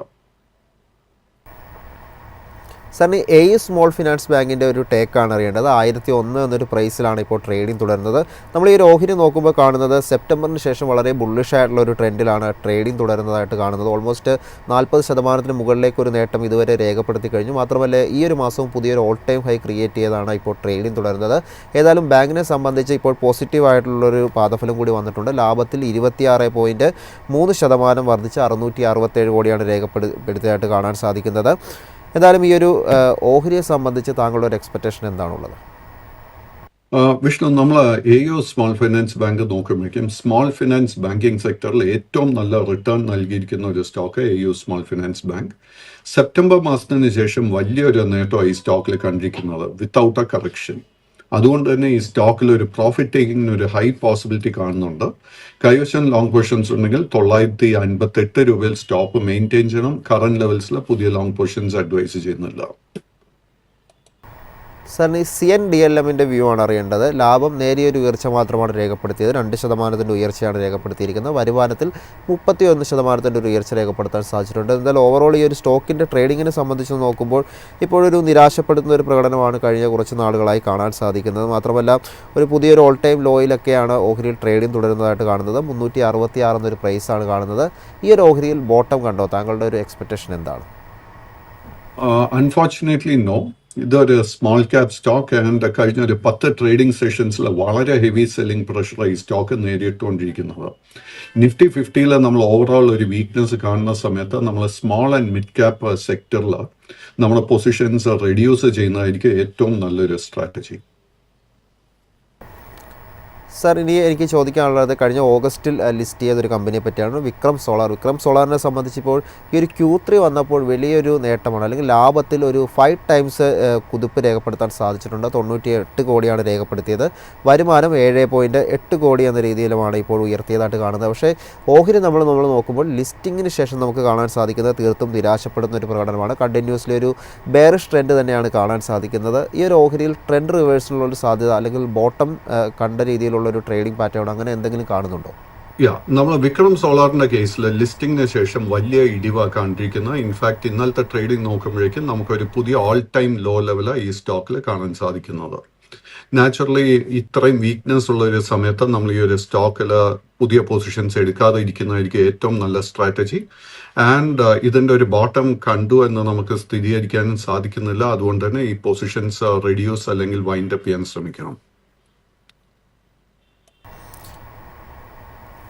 സാറിന് എ സ്മോൾ ഫിനാൻസ് ബാങ്കിന്റെ ഒരു ടേക്കാണ് അറിയേണ്ടത്. ആയിരത്തി ഒന്ന് എന്നൊരു പ്രൈസിലാണ് ഇപ്പോൾ ട്രേഡിംഗ് തുടരുന്നത്. നമ്മൾ ഈ രോഹിണി നോക്കുമ്പോൾ കാണുന്നത് സെപ്റ്റംബറിന് ശേഷം വളരെ ബുള്ളിഷ് ആയിട്ടുള്ള ഒരു ട്രെൻഡിലാണ് ട്രേഡിംഗ് തുടരുന്നതായിട്ട് കാണുന്നത്. ഓൾമോസ്റ്റ് നാൽപ്പത് ശതമാനത്തിന് മുകളിലേക്ക് ഒരു നേട്ടം ഇതുവരെ രേഖപ്പെടുത്തി കഴിഞ്ഞു. മാത്രമല്ല ഈ ഒരു മാസവും പുതിയൊരു ഓൾ ടൈം ഹൈ ക്രിയേറ്റ് ചെയ്താണ് ഇപ്പോൾ ട്രേഡിംഗ് തുടരുന്നത്. ഏതായാലും ബാങ്കിനെ സംബന്ധിച്ച് ഇപ്പോൾ പോസിറ്റീവ് ആയിട്ടുള്ളൊരു പാദഫലം കൂടി വന്നിട്ടുണ്ട്. ലാഭത്തിൽ ഇരുപത്തിയാറ് പോയിന്റ് മൂന്ന് ശതമാനം വർദ്ധിച്ച് അറുന്നൂറ്റി അറുപത്തേഴ് കോടിയാണ് രേഖപ്പെടുത്തിയതായിട്ട് കാണാൻ സാധിക്കുന്നത്. എന്തായാലും ഈ ഒരു ഓഹരിയെ സംബന്ധിച്ച് താങ്കളുടെ ഒരു എക്സ്പെക്റ്റേഷൻ എന്താണുള്ളത്? വിഷ്ണു നമ്മൾ എ സ്മോൾ ഫിനാൻസ് ബാങ്ക് നോക്കുമ്പോഴേക്കും സ്മോൾ ഫിനാൻസ് ബാങ്കിങ് സെക്ടറിൽ ഏറ്റവും നല്ല റിട്ടേൺ നൽകിയിരിക്കുന്ന ഒരു stock A U small finance bank September മാസത്തിന് ശേഷം വലിയൊരു നേട്ടം ഈ സ്റ്റോക്കിൽ കണ്ടിരിക്കുന്നത് വിത്തൗട്ട് എ കറക്ഷൻ അതുകൊണ്ട് തന്നെ ഈ സ്റ്റോക്കിൽ ഒരു പ്രോഫിറ്റ് ടേക്കിങ്ങിന് ഒരു ഹൈ പോസിബിലിറ്റി കാണുന്നുണ്ട്. കൈവശം ലോങ് പൊസിഷൻസ് ഉണ്ടെങ്കിൽ തൊള്ളായിരത്തി അൻപത്തി എട്ട് രൂപയിൽ സ്റ്റോപ്പ് മെയിന്റെയിൻ ചെയ്യണം. കറന്റ് ലെവൽസിൽ പുതിയ ലോങ് പൊസിഷൻസ് അഡ്വൈസ് ചെയ്യുന്നില്ല സാറിന് ഈ സി എൻ ഡി എൽ എമ്മിന്റെ വ്യൂ ആണ് അറിയേണ്ടത്. ലാഭം നേരിയൊരു ഉയർച്ച മാത്രമാണ് രേഖപ്പെടുത്തിയത്. രണ്ട് ശതമാനത്തിന്റെ ഉയർച്ചയാണ് രേഖപ്പെടുത്തിയിരിക്കുന്നത്. വരുമാനത്തിൽ മുപ്പത്തി ഒന്ന് ശതമാനത്തിന്റെ ഒരു ഉയർച്ച രേഖപ്പെടുത്താൻ സാധിച്ചിട്ടുണ്ട്. എന്തായാലും ഓവറോൾ ഈ ഒരു സ്റ്റോക്കിന്റെ ട്രേഡിങ്ങിനെ സംബന്ധിച്ച് നോക്കുമ്പോൾ ഇപ്പോഴൊരു നിരാശപ്പെടുത്തുന്ന ഒരു പ്രകടനമാണ് കഴിഞ്ഞ കുറച്ച് നാളുകളായി കാണാൻ സാധിക്കുന്നത്. മാത്രമല്ല ഒരു പുതിയൊരു ഓൾ ടൈം ലോയിലൊക്കെയാണ് ഓഹരിയിൽ ട്രേഡിംഗ് തുടരുന്നതായിട്ട് കാണുന്നത്. മുന്നൂറ്റി അറുപത്തി ആറ് എന്നൊരു പ്രൈസാണ് കാണുന്നത്. ഈ ഒരു ഓഹരിയിൽ ബോട്ടം കണ്ടോ? താങ്കളുടെ ഒരു എക്സ്പെക്റ്റേഷൻ എന്താണ്? അൺഫോർച്ചുനേറ്റ്ലി നോ ഇതൊരു സ്മോൾ ക്യാപ് സ്റ്റോക്ക് ആൻഡ് കഴിഞ്ഞ ഒരു പത്ത് ട്രേഡിംഗ് സെഷൻസിൽ വളരെ ഹെവി സെല്ലിംഗ് പ്രഷർ ഈ സ്റ്റോക്ക് നേരിട്ടുകൊണ്ടിരിക്കുന്നത്. നിഫ്റ്റി ഫിഫ്റ്റിയിൽ നമ്മൾ ഓവറോൾ ഒരു വീക്ക്നെസ് കാണുന്ന സമയത്ത് നമ്മൾ സ്മോൾ ആൻഡ് മിഡ് ക്യാപ് സെക്ടറിൽ നമ്മുടെ പൊസിഷൻസ് റെഡ്യൂസ് ചെയ്യുന്നതായിരിക്കും ഏറ്റവും നല്ലൊരു സ്ട്രാറ്റജി സാർ ഇനി എനിക്ക് ചോദിക്കാനുള്ളത് കഴിഞ്ഞ ഓഗസ്റ്റിൽ ലിസ്റ്റ് ചെയ്ത ഒരു കമ്പനിയെ പറ്റിയാണ് വിക്രം സോളാർ. വിക്രം സോളാറിനെ സംബന്ധിച്ചിപ്പോൾ ഈ ഒരു ക്യൂ ത്രീ വന്നപ്പോൾ വലിയൊരു നേട്ടമാണ്. അല്ലെങ്കിൽ ലാഭത്തിൽ ഒരു ഫൈവ് ടൈംസ് കുതിപ്പ് രേഖപ്പെടുത്താൻ സാധിച്ചിട്ടുണ്ട്. തൊണ്ണൂറ്റി എട്ട് കോടിയാണ് രേഖപ്പെടുത്തിയത്. വരുമാനം ഏഴ് പോയിന്റ് എട്ട് കോടി എന്ന രീതിയിലുമാണ് ഇപ്പോൾ ഉയർത്തിയതായിട്ട് കാണുന്നത്. പക്ഷേ ഓഹരി നമ്മൾ നമ്മൾ നോക്കുമ്പോൾ ലിസ്റ്റിങ്ങിന് ശേഷം നമുക്ക് കാണാൻ സാധിക്കുന്നത് തീർത്തും നിരാശപ്പെടുന്ന ഒരു പ്രകടനമാണ്. കണ്ടിന്യൂസ്ലി ഒരു ബെയറിഷ് ട്രെൻഡ് തന്നെയാണ് കാണാൻ സാധിക്കുന്നത്. ഈ ഒരു ഓഹരിയിൽ ട്രെൻഡ് റിവേഴ്സിനുള്ള ഒരു സാധ്യത അല്ലെങ്കിൽ ബോട്ടം കണ്ട രീതിയിലുള്ള ഒരു ട്രേഡിംഗ് പാറ്റേൺ അങ്ങനെ എന്തെങ്കിലും കാണുന്നുണ്ടോ? യാ നമ്മൾ വിക്രം സോളാറിന്റെ കേസിൽ ലിസ്റ്റിംഗിന് ശേഷം വലിയ ഇടിവ കണ്ടിരിക്കുന്ന ഇൻഫാക്ട് ഇന്നലത്തെ ട്രേഡിംഗ് നോക്കുമ്പോഴേക്കും നമുക്കൊരു പുതിയ ഓൾ ടൈം ലോ ലെവൽ ഈ സ്റ്റോക്കിൽ കാണാൻ സാധിക്കുന്നത്. നാച്ചുറലി ഇത്രയും വീക്ക്നെസ് ഉള്ള ഒരു സമയത്ത് നമ്മൾ ഈ ഒരു സ്റ്റോക്കിൽ പുതിയ പൊസിഷൻസ് എടുക്കാതെ ഇരിക്കുന്നതായിരിക്കും ഏറ്റവും നല്ല സ്ട്രാറ്റജി ആൻഡ് ഇതിന്റെ ഒരു ബോട്ടം കണ്ടു എന്ന് നമുക്ക് സ്ഥിരീകരിക്കാനും സാധിക്കുന്നില്ല. അതുകൊണ്ട് തന്നെ ഈ പൊസിഷൻസ് റെഡ്യൂസ് അല്ലെങ്കിൽ വൈൻഡപ്പ് ചെയ്യാൻ ശ്രമിക്കണം.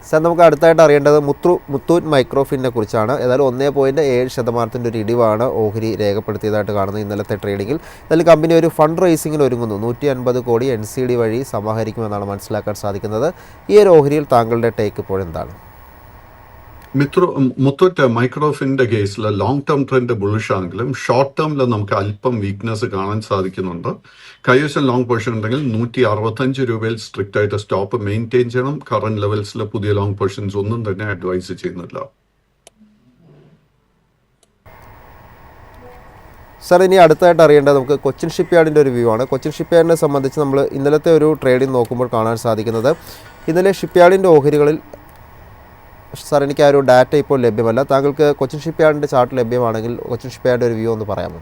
സാർ നമുക്ക് അടുത്തായിട്ട് അറിയേണ്ടത് മുത്തു മുത്തൂറ്റ് മൈക്രോഫിനെ കുറിച്ചാണ്. ഏതായാലും ഒന്നേ പോയിന്റ് ഏഴ് ശതമാനത്തിന്റെ ഒരു ഇടിവാണ് ഓഹരി രേഖപ്പെടുത്തിയതായിട്ട് കാണുന്നത് ഇന്നലത്തെ ട്രേഡിങ്ങിൽ. ഇതിൽ കമ്പനി ഒരു ഫണ്ട് റേസിംഗിൽ ഒരുങ്ങുന്നു. നൂറ്റി അൻപത് കോടി എൻ സി ഡി വഴി സമാഹരിക്കുമെന്നാണ് മനസ്സിലാക്കാൻ സാധിക്കുന്നത്. ഈ ഒരു ഓഹരിയിൽ താങ്കളുടെ ടേക്ക് ഇപ്പോൾ എന്താണ് മിത്രോ മുത്തൂറ്റ് മൈക്രോഫിന്റെ കേസിൽ ലോങ് ടേം ട്രെൻഡ് ബുളിഷ് ആണെങ്കിലും ഷോർട്ട് ടേമിൽ നമുക്ക് അല്പം വീക്ക്നെസ് കാണാൻ സാധിക്കുന്നുണ്ട്. കൈവശം ലോങ് പൊസിഷൻ ഉണ്ടെങ്കിൽ നൂറ്റി അറുപത്തഞ്ച് രൂപയിൽ സ്ട്രിക്റ്റ് ആയിട്ട് സ്റ്റോപ്പ് മെയിന്റെയിൻ ചെയ്യണം. കറന്റ് ലെവൽസിൽ പുതിയ ലോങ് പൊസിഷൻസ് ഒന്നും തന്നെ അഡ്വൈസ് ചെയ്യുന്നില്ല. സാർ ഇനി അടുത്തായിട്ട് അറിയേണ്ടത് നമുക്ക് കൊച്ചിൻ ഷിപ്പ്യാർഡിന്റെ ഒരു വ്യൂ ആണ്. കൊച്ചിൻ ഷിപ്പ്യാർഡിനെ സംബന്ധിച്ച് നമ്മൾ ഇന്നലത്തെ ഒരു ട്രേഡിംഗ് നോക്കുമ്പോൾ കാണാൻ സാധിക്കുന്നത്. ഇന്നലെ ഷിപ്പ്യാർഡിന്റെ ഓഹരികളിൽ സാർ എനിക്ക് ആ ഒരു ഡാറ്റ ഇപ്പോൾ ലഭ്യമല്ല. താങ്കൾക്ക് കൊച്ചിൻ ഷിപ്പ്യാർഡിന്റെ ചാർട്ട് ലഭ്യമാണെങ്കിൽ കൊച്ചിൻ ഷിപ്പ്യാർഡിന്റെ ഒരു വ്യൂ ഒന്ന് പറയാമോ?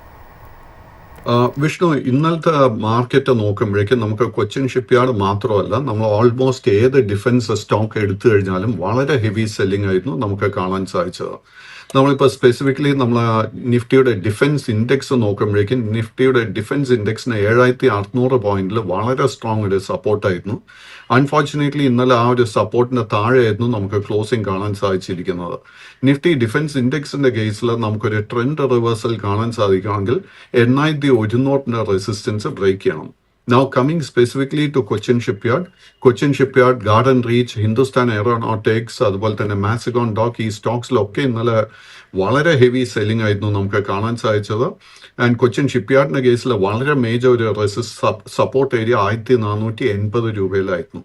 വിഷ്ണു ഇന്നലത്തെ മാർക്കറ്റ് നോക്കുമ്പോഴേക്കും നമുക്ക് കൊച്ചിൻ ഷിപ്പ്യാർഡ് മാത്രമല്ല നമ്മൾ ഓൾമോസ്റ്റ് ഏത് ഡിഫൻസ് സ്റ്റോക്ക് എടുത്തു കഴിഞ്ഞാലും വളരെ ഹെവി സെല്ലിംഗ് ആയിരുന്നു നമുക്ക് കാണാൻ സാധിച്ചത്. നമ്മളിപ്പോൾ സ്പെസിഫിക്കലി നമ്മൾ നിഫ്റ്റിയുടെ ഡിഫൻസ് ഇൻഡെക്സ് നോക്കുമ്പോഴേക്കും നിഫ്റ്റിയുടെ ഡിഫൻസ് ഇൻഡെക്സിന് ഏഴായിരത്തി അറുന്നൂറ് പോയിന്റിൽ വളരെ സ്ട്രോങ് ഒരു സപ്പോർട്ടായിരുന്നു അൺഫോർച്ചുനേറ്റ്ലി ഇന്നലെ ആ ഒരു സപ്പോർട്ടിന്റെ താഴെയായിരുന്നു നമുക്ക് ക്ലോസിംഗ് കാണാൻ സാധിച്ചിരിക്കുന്നത്. നിഫ്റ്റി ഡിഫൻസ് ഇൻഡെക്സിന്റെ കേസിൽ നമുക്കൊരു ട്രെൻഡ് റിവേഴ്സൽ കാണാൻ സാധിക്കുകയാണെങ്കിൽ എണ്ണായിരത്തി ഒരുന്നൂറിന്റെ റെസിസ്റ്റൻസ് ബ്രേക്ക് ചെയ്യണം. Now, coming specifically to Cochin Shipyard, Cochin Shipyard, Garden Reach, Hindustan aeronautics അതുപോലെ തന്നെ മാസിഗോൺ ഡോക്ക് ഈ സ്റ്റോക്സിലൊക്കെ ഇന്നലെ വളരെ ഹെവി സെല്ലിംഗ് ആയിരുന്നു നമുക്ക് കാണാൻ സാധിച്ചത്. ആൻഡ് കൊച്ചിൻ ഷിപ്പ്യാർഡിന്റെ കേസിൽ വളരെ മേജർ ഒരു റെസിസ് സപ്പോർട്ട് ഏരിയ ആയിരത്തി നാനൂറ്റി എൺപത് രൂപയിലായിരുന്നു.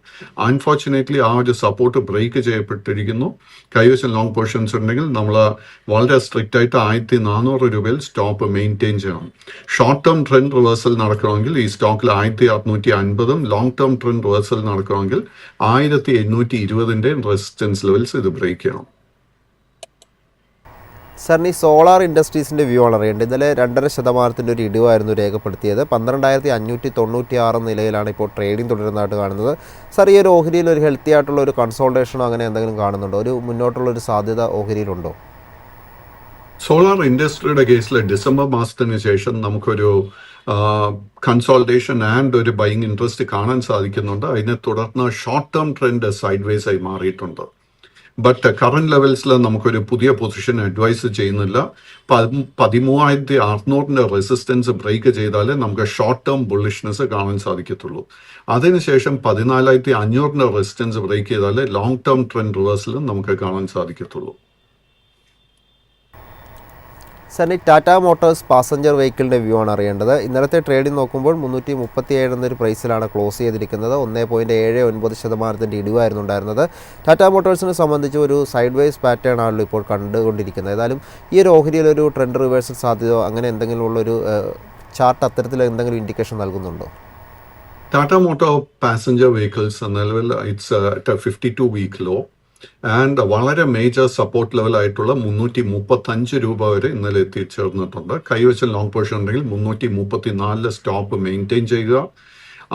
അൺഫോർച്ചുനേറ്റ്ലി ആ ഒരു സപ്പോർട്ട് ബ്രേക്ക് ചെയ്യപ്പെട്ടിരിക്കുന്നു. കൈവശം ലോങ് പൊസിഷൻസ് ഉണ്ടെങ്കിൽ നമ്മൾ വളരെ സ്ട്രിക്റ്റ് ആയിട്ട് ആയിരത്തി നാനൂറ് രൂപയിൽ സ്റ്റോപ്പ് മെയിന്റെയിൻ ചെയ്യണം. ഷോർട്ട് ടേം ട്രെൻഡ് റിവേഴ്സൽ നടക്കണമെങ്കിൽ ഈ സ്റ്റോക്കിൽ ആയിരത്തി അറുന്നൂറ്റി അൻപതും ലോങ് ടേം ട്രെൻഡ് റിവേഴ്സൽ നടക്കണമെങ്കിൽ ആയിരത്തി എണ്ണൂറ്റി ഇരുപതിന്റെ റെസിസ്റ്റൻസ് ലെവൽസ് ഇത് ബ്രേക്ക് ചെയ്യണം. സാറിന് ഈ സോളാർ ഇൻഡസ്ട്രീസിന്റെ വ്യൂ ആണ് അറിയേണ്ടത് ഇന്നലെ രണ്ടര ശതമാനത്തിന്റെ ഒരു ഇടിവായിരുന്നു രേഖപ്പെടുത്തിയത്. പന്ത്രണ്ടായിരത്തി അഞ്ഞൂറ്റി തൊണ്ണൂറ്റി ആറ് നിലയിലാണ് ഇപ്പോൾ ട്രേഡിംഗ് തുടരുന്നതായിട്ട് കാണുന്നത്. സാർ ഈ ഒരു ഓഹരിയിൽ ഒരു ഹെൽത്തി ആയിട്ടുള്ള ഒരു കൺസോൾട്ടേഷനോ അങ്ങനെ എന്തെങ്കിലും കാണുന്നുണ്ടോ? ഒരു മുന്നോട്ടുള്ള ഒരു സാധ്യത ഓഹരിയിലുണ്ടോ? സോളാർ ഇൻഡസ്ട്രിയുടെ കേസിൽ ഡിസംബർ മാസത്തിന് ശേഷം നമുക്കൊരു കൺസോൾട്ടേഷൻ ആൻഡ് ഒരു ബൈങ് ഇൻട്രസ്റ്റ് കാണാൻ സാധിക്കുന്നുണ്ട്. അതിനെ തുടർന്ന് short term trend sideways ആയി മാറിയിട്ടുണ്ട്. ബട്ട് കറന്റ് ലെവൽസിൽ നമുക്കൊരു പുതിയ പൊസിഷൻ അഡ്വൈസ് ചെയ്യുന്നില്ല. പതി- പതിമൂവായിരത്തി അറുന്നൂറിന്റെ റെസിസ്റ്റൻസ് ബ്രേക്ക് ചെയ്താലേ നമുക്ക് ഷോർട്ട് ടേം ബുള്ളിഷ്നെസ് കാണാൻ സാധിക്കത്തുള്ളൂ. അതിനുശേഷം പതിനാലായിരത്തി അഞ്ഞൂറിന്റെ റെസിസ്റ്റൻസ് ബ്രേക്ക് ചെയ്താലേ ലോങ് ടേം ട്രെൻഡ് റിവേഴ്സിലും നമുക്ക് കാണാൻ സാധിക്കത്തുള്ളൂ. സാറിന് ടാറ്റ മോട്ടോഴ്സ് പാസഞ്ചർ വെഹിക്കിളിന്റെ വ്യൂ ആണ് അറിയേണ്ടത്. ഇന്നലത്തെ ട്രേഡിംഗ് നോക്കുമ്പോൾ മുന്നൂറ്റി മുപ്പത്തി ഏഴ് എന്നൊരു പ്രൈസിലാണ് ക്ലോസ് ചെയ്തിരിക്കുന്നത്. ഒന്നേ പോയിന്റ് ഏഴ് ഒൻപത് ശതമാനത്തിന്റെ ഇടിവായിരുന്നു ഉണ്ടായിരുന്നത്. ടാറ്റ മോട്ടോഴ്സിനെ സംബന്ധിച്ച് ഒരു സൈഡ് വൈസ് പാറ്റേൺ ആണല്ലോ ഇപ്പോൾ കണ്ടുകൊണ്ടിരിക്കുന്നത്. ഏതായാലും ഈ ഒരു ഓഹരിയിൽ ഒരു ട്രെൻഡ് റിവേഴ്സൽ സാധ്യതയോ അങ്ങനെ എന്തെങ്കിലും ഉള്ളൊരു ചാർട്ട് അത്തരത്തിൽ എന്തെങ്കിലും ഇൻഡിക്കേഷൻ നൽകുന്നുണ്ടോ? ടാറ്റ മോട്ടോ പാസഞ്ചർ വെഹിക്കിൾസ് നിലവിൽ it's fifty two week low and വളരെ മേജർ സപ്പോർട്ട് ലെവലായിട്ടുള്ള മുന്നൂറ്റി മുന്നൂറ്റി മുപ്പത്തഞ്ച് രൂപ വരെ ഇന്നലെ എത്തിച്ചേർന്നിട്ടുണ്ട്. കൈവശം ലോങ് പൊസിഷൻ ഉണ്ടെങ്കിൽ മുന്നൂറ്റി മുപ്പത്തി നാലിൽ സ്റ്റോപ്പ് മെയിന്റെയിൻ ചെയ്യുക.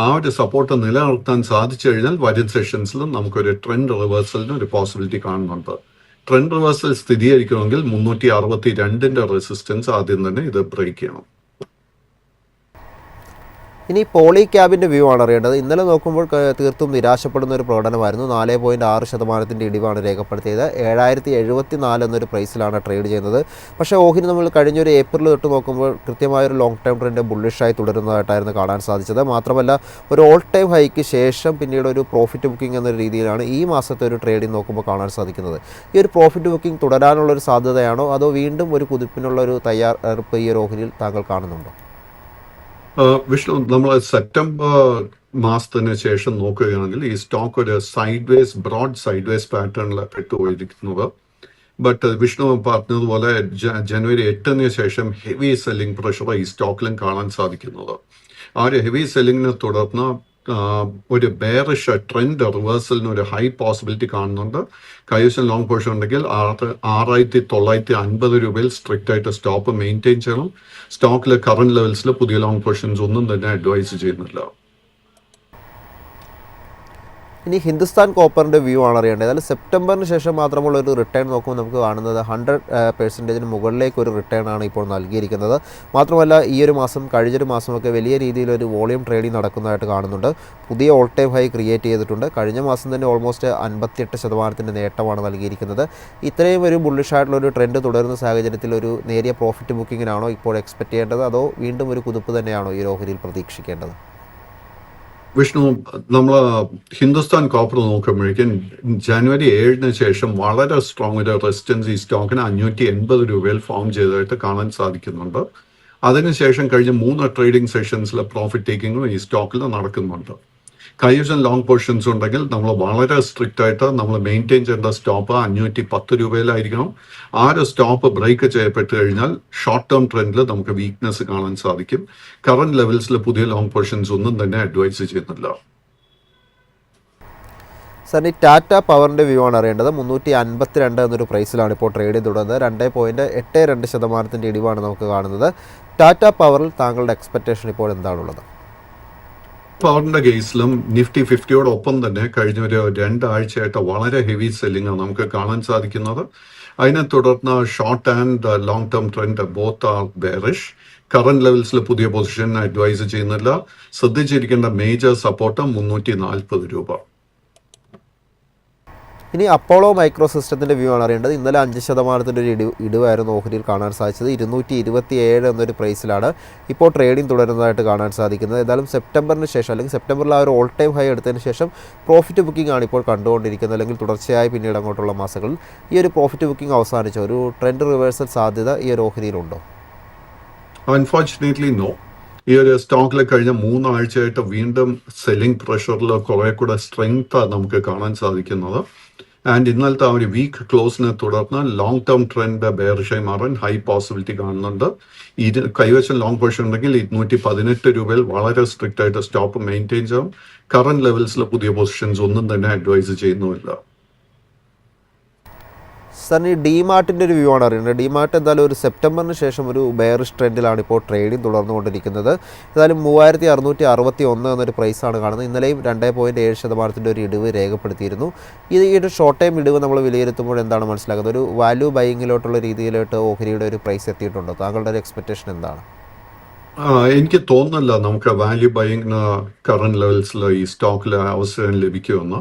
ആ ഒരു സപ്പോർട്ട് നിലനിർത്താൻ സാധിച്ചു കഴിഞ്ഞാൽ വരും സെഷൻസിലും നമുക്കൊരു ട്രെൻഡ് റിവേഴ്സലിന് ഒരു പോസിബിലിറ്റി കാണുന്നുണ്ട്. ട്രെൻഡ് റിവേഴ്സൽ സ്ഥിരീകരിക്കണമെങ്കിൽ മുന്നൂറ്റി അറുപത്തി രണ്ടിന്റെ റെസിസ്റ്റൻസ് ആദ്യം തന്നെ ഇത് ബ്രേക്ക് ചെയ്യണം. ഇനി പോളി ക്യാബിന്റെ വ്യൂ ആണ് അറിയേണ്ടത്. ഇന്നലെ നോക്കുമ്പോൾ തീർത്തും നിരാശപ്പെടുന്ന ഒരു പ്രകടനമായിരുന്നു. നാല് പോയിന്റ് ആറ് ശതമാനത്തിന്റെ ഇടിവാണ് രേഖപ്പെടുത്തിയത്. ഏഴായിരത്തി എഴുപത്തി നാല് എന്നൊരു പ്രൈസിലാണ് ട്രേഡ് ചെയ്യുന്നത്. പക്ഷേ ഓഹരി നമ്മൾ കഴിഞ്ഞൊരു ഏപ്രിൽ തൊട്ട് നോക്കുമ്പോൾ കൃത്യമായൊരു ലോങ് ടൈം ട്രെൻഡ് ബുള്ളിഷായി തുടരുന്നതായിട്ടായിരുന്നു കാണാൻ സാധിച്ചത്. മാത്രമല്ല ഒരു ഓൾ ടൈം ഹൈക്ക് ശേഷം പിന്നീട് ഒരു പ്രോഫിറ്റ് ബുക്കിംഗ് എന്ന രീതിയിലാണ് ഈ മാസത്തെ ഒരു ട്രേഡിംഗ് നോക്കുമ്പോൾ കാണാൻ സാധിക്കുന്നത്. ഈ ഒരു പ്രോഫിറ്റ് ബുക്കിംഗ് തുടരാനുള്ളൊരു സാധ്യതയാണോ? അതോ വീണ്ടും ഒരു കുതിപ്പിനുള്ള ഒരു തയ്യാറെടുപ്പ് ഈ ഒരു ഓഹരിയിൽ താങ്കൾ കാണുന്നുണ്ടോ? വിഷ്ണു നമ്മൾ സെപ്റ്റംബർ മാസത്തിന് ശേഷം നോക്കുകയാണെങ്കിൽ ഈ സ്റ്റോക്ക് ഒരു sideways broad sideways പാറ്റേണിൽ പെട്ടുപോയിരിക്കുന്നത്. ബട്ട് വിഷ്ണു പറഞ്ഞതുപോലെ ജനുവരി എട്ടിന് ശേഷം ഹെവി സെല്ലിംഗ് പ്രഷർ ഈ സ്റ്റോക്കിലും കാണാൻ സാധിക്കുന്നത്. ആ ഒരു ഹെവി സെല്ലിങ്ങിനെ തുടർന്ന് ഒരു ബെയറിഷ് ട്രെൻഡ് റിവേഴ്സലിന് ഒരു ഹൈ പോസിബിലിറ്റി കാണുന്നുണ്ട്. കൈവശം ലോങ് പൊസിഷൻ ഉണ്ടെങ്കിൽ ആറ് ആറായിരത്തി തൊള്ളായിരത്തി അൻപത് രൂപയിൽ സ്ട്രിക്റ്റ് ആയിട്ട് സ്റ്റോപ്പ് മെയിന്റെയിൻ ചെയ്യണം. സ്റ്റോക്കിലെ കറണ്ട് ലെവൽസിൽ പുതിയ ലോങ് പൊസിഷൻസ് ഒന്നും തന്നെ അഡ്വൈസ് ചെയ്യുന്നില്ല. ഇനി ഹിന്ദുസ്ഥാൻ കോപ്പറിന്റെ വ്യൂ ആണ് അറിയേണ്ടത്. അതായത് സെപ്റ്റംബറിന് ശേഷം മാത്രമുള്ള ഒരു റിട്ടേൺ നോക്കുമ്പോൾ നമുക്ക് കാണുന്നത് ഹൺഡ്രഡ് പെർസെന്റേജിന് മുകളിലേക്ക് ഒരു റിട്ടേൺ ആണ് ഇപ്പോൾ നൽകിയിരിക്കുന്നത്. മാത്രമല്ല ഈ ഒരു മാസം കഴിഞ്ഞൊരു മാസമൊക്കെ വലിയ രീതിയിൽ ഒരു വോളിയം ട്രേഡിംഗ് നടക്കുന്നതായിട്ട് കാണുന്നുണ്ട്. പുതിയ ഓൾ ടൈം ഹൈ ക്രിയേറ്റ് ചെയ്തിട്ടുണ്ട്. കഴിഞ്ഞ മാസം തന്നെ ഓൾമോസ്റ്റ് അൻപത്തിയെട്ട് ശതമാനത്തിന്റെ നേട്ടമാണ് നൽകിയിരിക്കുന്നത്. ഇത്രയും ഒരു ബുള്ളിഷായിട്ടുള്ള ഒരു ട്രെൻഡ് തുടരുന്ന സാഹചര്യത്തിൽ ഒരു നേരിയ പ്രോഫിറ്റ് ബുക്കിങ്ങിനാണോ ഇപ്പോൾ എക്സ്പെക്റ്റ് ചെയ്യേണ്ടത്? അതോ വീണ്ടും ഒരു കുതിപ്പ് തന്നെയാണോ ഈ ഓഹരിയിൽ പ്രതീക്ഷിക്കേണ്ടത്? വിഷ്ണു നമ്മൾ ഹിന്ദുസ്ഥാൻ കോപ്പർ നോക്കുമ്പോഴേക്കും ജനുവരി ഏഴിന് ശേഷം വളരെ സ്ട്രോങ് ഒരു റെസിസ്റ്റൻസ് ഈ സ്റ്റോക്കിന് അഞ്ഞൂറ്റി എൺപത് രൂപയിൽ ഫോം ചെയ്തതായിട്ട് കാണാൻ സാധിക്കുന്നുണ്ട്. അതിനുശേഷം കഴിഞ്ഞ മൂന്ന് ട്രേഡിംഗ് സെഷൻസിലെ പ്രോഫിറ്റ് ടേക്കിങ്ങും ഈ സ്റ്റോക്കിൽ നടക്കുന്നുണ്ട്. കൈവശം ലോങ് പൊസിഷൻസ് ഉണ്ടെങ്കിൽ നമ്മൾ വളരെ സ്ട്രിക്റ്റ് ആയിട്ട് നമ്മൾ മെയിന്റെയിൻ ചെയ്യേണ്ട സ്റ്റോപ്പ് അഞ്ഞൂറ്റി പത്ത് രൂപയിലായിരിക്കണം. ആ ഒരു സ്റ്റോപ്പ് ബ്രേക്ക് ചെയ്യപ്പെട്ട് കഴിഞ്ഞാൽ ഷോർട്ട് ടേം ട്രെൻഡിൽ നമുക്ക് വീക്ക്നെസ് കാണാൻ സാധിക്കും. കറണ്ട് ലെവൽസിൽ പുതിയ ലോങ് പൊസിഷൻസ് ഒന്നും തന്നെ അഡ്വൈസ് ചെയ്യുന്നില്ല. സാറിന് ഈ ടാറ്റ പവറിന്റെ വ്യൂ ആണ് അറിയേണ്ടത്. മുന്നൂറ്റി അൻപത്തി രണ്ട് എന്നൊരു പ്രൈസിലാണ് ഇപ്പോൾ ട്രേഡ് ചെയ്ത് തുടങ്ങുന്നത് രണ്ട് പോയിന്റ് എട്ട് രണ്ട് ശതമാനത്തിന്റെ ഇടിവാണ് നമുക്ക് കാണുന്നത്. ടാറ്റ പവറിൽ താങ്കളുടെ എക്സ്പെക്റ്റേഷൻ ഇപ്പോൾ എന്താണുള്ളത്? പവറിന്റെ കേസിലും നിഫ്റ്റി ഫിഫ്റ്റിയോടൊപ്പം തന്നെ കഴിഞ്ഞ ഒരു രണ്ടാഴ്ചയായിട്ട് വളരെ ഹെവി സെല്ലിംഗ് ആണ് നമുക്ക് കാണാൻ സാധിക്കുന്നത്. അതിനെ തുടർന്ന് short and long term trend both are bearish current ലെവൽസിൽ പുതിയ പൊസിഷൻ അഡ്വൈസ് ചെയ്യുന്നില്ല. ശ്രദ്ധിച്ചിരിക്കേണ്ട മേജർ സപ്പോർട്ട് മുന്നൂറ്റി നാൽപ്പത് രൂപ. ഇനി അപ്പോളോ മൈക്രോ സിസ്റ്റത്തിന്റെ വ്യൂ ആണ് അറിയേണ്ടത്. ഇന്നലെ അഞ്ച് ശതമാനത്തിന്റെ ഒരു ഇടി ഇടിവായിരുന്നു ഓഹരിയിൽ കാണാൻ സാധിച്ചത്. ഇരുന്നൂറ്റി ഇരുപത്തി ഏഴ് എന്നൊരു പ്രൈസിലാണ് ഇപ്പോൾ ട്രേഡിംഗ് തുടരുന്നതായിട്ട് കാണാൻ സാധിക്കുന്നത്. ഏതായാലും സെപ്റ്റംബറിന് ശേഷം അല്ലെങ്കിൽ സെപ്റ്റംബറിൽ ആ ഒരു ഓൾ ടൈം ഹൈ എടുത്തതിന് ശേഷം പ്രോഫിറ്റ് ബുക്കിംഗ് ആണ് ഇപ്പോൾ കണ്ടുകൊണ്ടിരിക്കുന്നത്. അല്ലെങ്കിൽ തുടർച്ചയായി പിന്നീട് അങ്ങോട്ടുള്ള മാസങ്ങളിൽ ഈ ഒരു പ്രോഫിറ്റ് ബുക്കിംഗ് അവസാനിച്ച ഒരു ട്രെൻഡ് റിവേഴ്സൽ സാധ്യത ഈ ഒരു ഓഹരിയിലുണ്ടോ? അൺഫോർച്ചുനേറ്റ്ലി നോ ഈ ഒരു സ്റ്റോക്കിൽ കഴിഞ്ഞ മൂന്നാഴ്ചയായിട്ട് വീണ്ടും സെല്ലിംഗ് പ്രഷറിൽ കുറെ കൂടെ സ്ട്രെങ്ത് നമുക്ക് കാണാൻ സാധിക്കുന്നത്. ആൻഡ് ഇന്നലത്തെ ആ ഒരു വീക്ക് ക്ലോസിനെ തുടർന്ന് ലോങ് ടേം ട്രെൻഡ് ബെയർഷായി മാറാൻ ഹൈ പോസിബിലിറ്റി കാണുന്നുണ്ട്. ഇത് കൈവശം ലോങ് പൊസിഷൻ ഉണ്ടെങ്കിൽ ഇരുന്നൂറ്റി പതിനെട്ട് രൂപയിൽ വളരെ സ്ട്രിക്റ്റ് ആയിട്ട് സ്റ്റോപ്പ് മെയിന്റെയിൻ ചെയ്യും കറന്റ് ലെവൽസിലെ പുതിയ പൊസിഷൻസ് ഒന്നും തന്നെ അഡ്വൈസ് ചെയ്യുന്നുമില്ല. സാറിന് ഈ ഡിമാർട്ടിന്റെ ഒരു വ്യൂ ആണ് അറിയുന്നത്. ഡിമാർട്ട് എന്തായാലും ഒരു സെപ്റ്റംബറിന് ശേഷം ഒരു ബെയറിഷ് ട്രെൻഡിലാണ് ഇപ്പോൾ ട്രേഡിംഗ് തുടർന്നുകൊണ്ടിരിക്കുന്നത്. ഏതായാലും മൂവായിരത്തി അറുന്നൂറ്റി അറുപത്തി ഒന്ന് എന്നൊരു പ്രൈസാണ് കാണുന്നത്. ഇന്നലെയും രണ്ട് പോയിന്റ് ഏഴ് ശതമാനത്തിന്റെ ഒരു ഇടിവ് രേഖപ്പെടുത്തിയിരുന്നു. ഇത് ഈ ഒരു ഷോർട്ട് ടൈം ഇടിവ് നമ്മൾ വിലയിരുത്തുമ്പോൾ എന്താണ് മനസ്സിലാക്കുന്നത്? ഒരു വാല്യൂ ബൈങ്ങിലോട്ടുള്ള രീതിയിലോട്ട് ഓഹരിയുടെ ഒരു പ്രൈസ് എത്തിയിട്ടുണ്ടോ? താങ്കളുടെ ഒരു എക്സ്പെക്റ്റേഷൻ എന്താണ്? ആ, എനിക്ക് തോന്നുന്നില്ല നമുക്ക് വാല്യൂ ബൈങ്ങിന് കറണ്ട് ലെവൽസിൽ ഈ സ്റ്റോക്കിൽ അവസരം ലഭിക്കുമെന്ന്.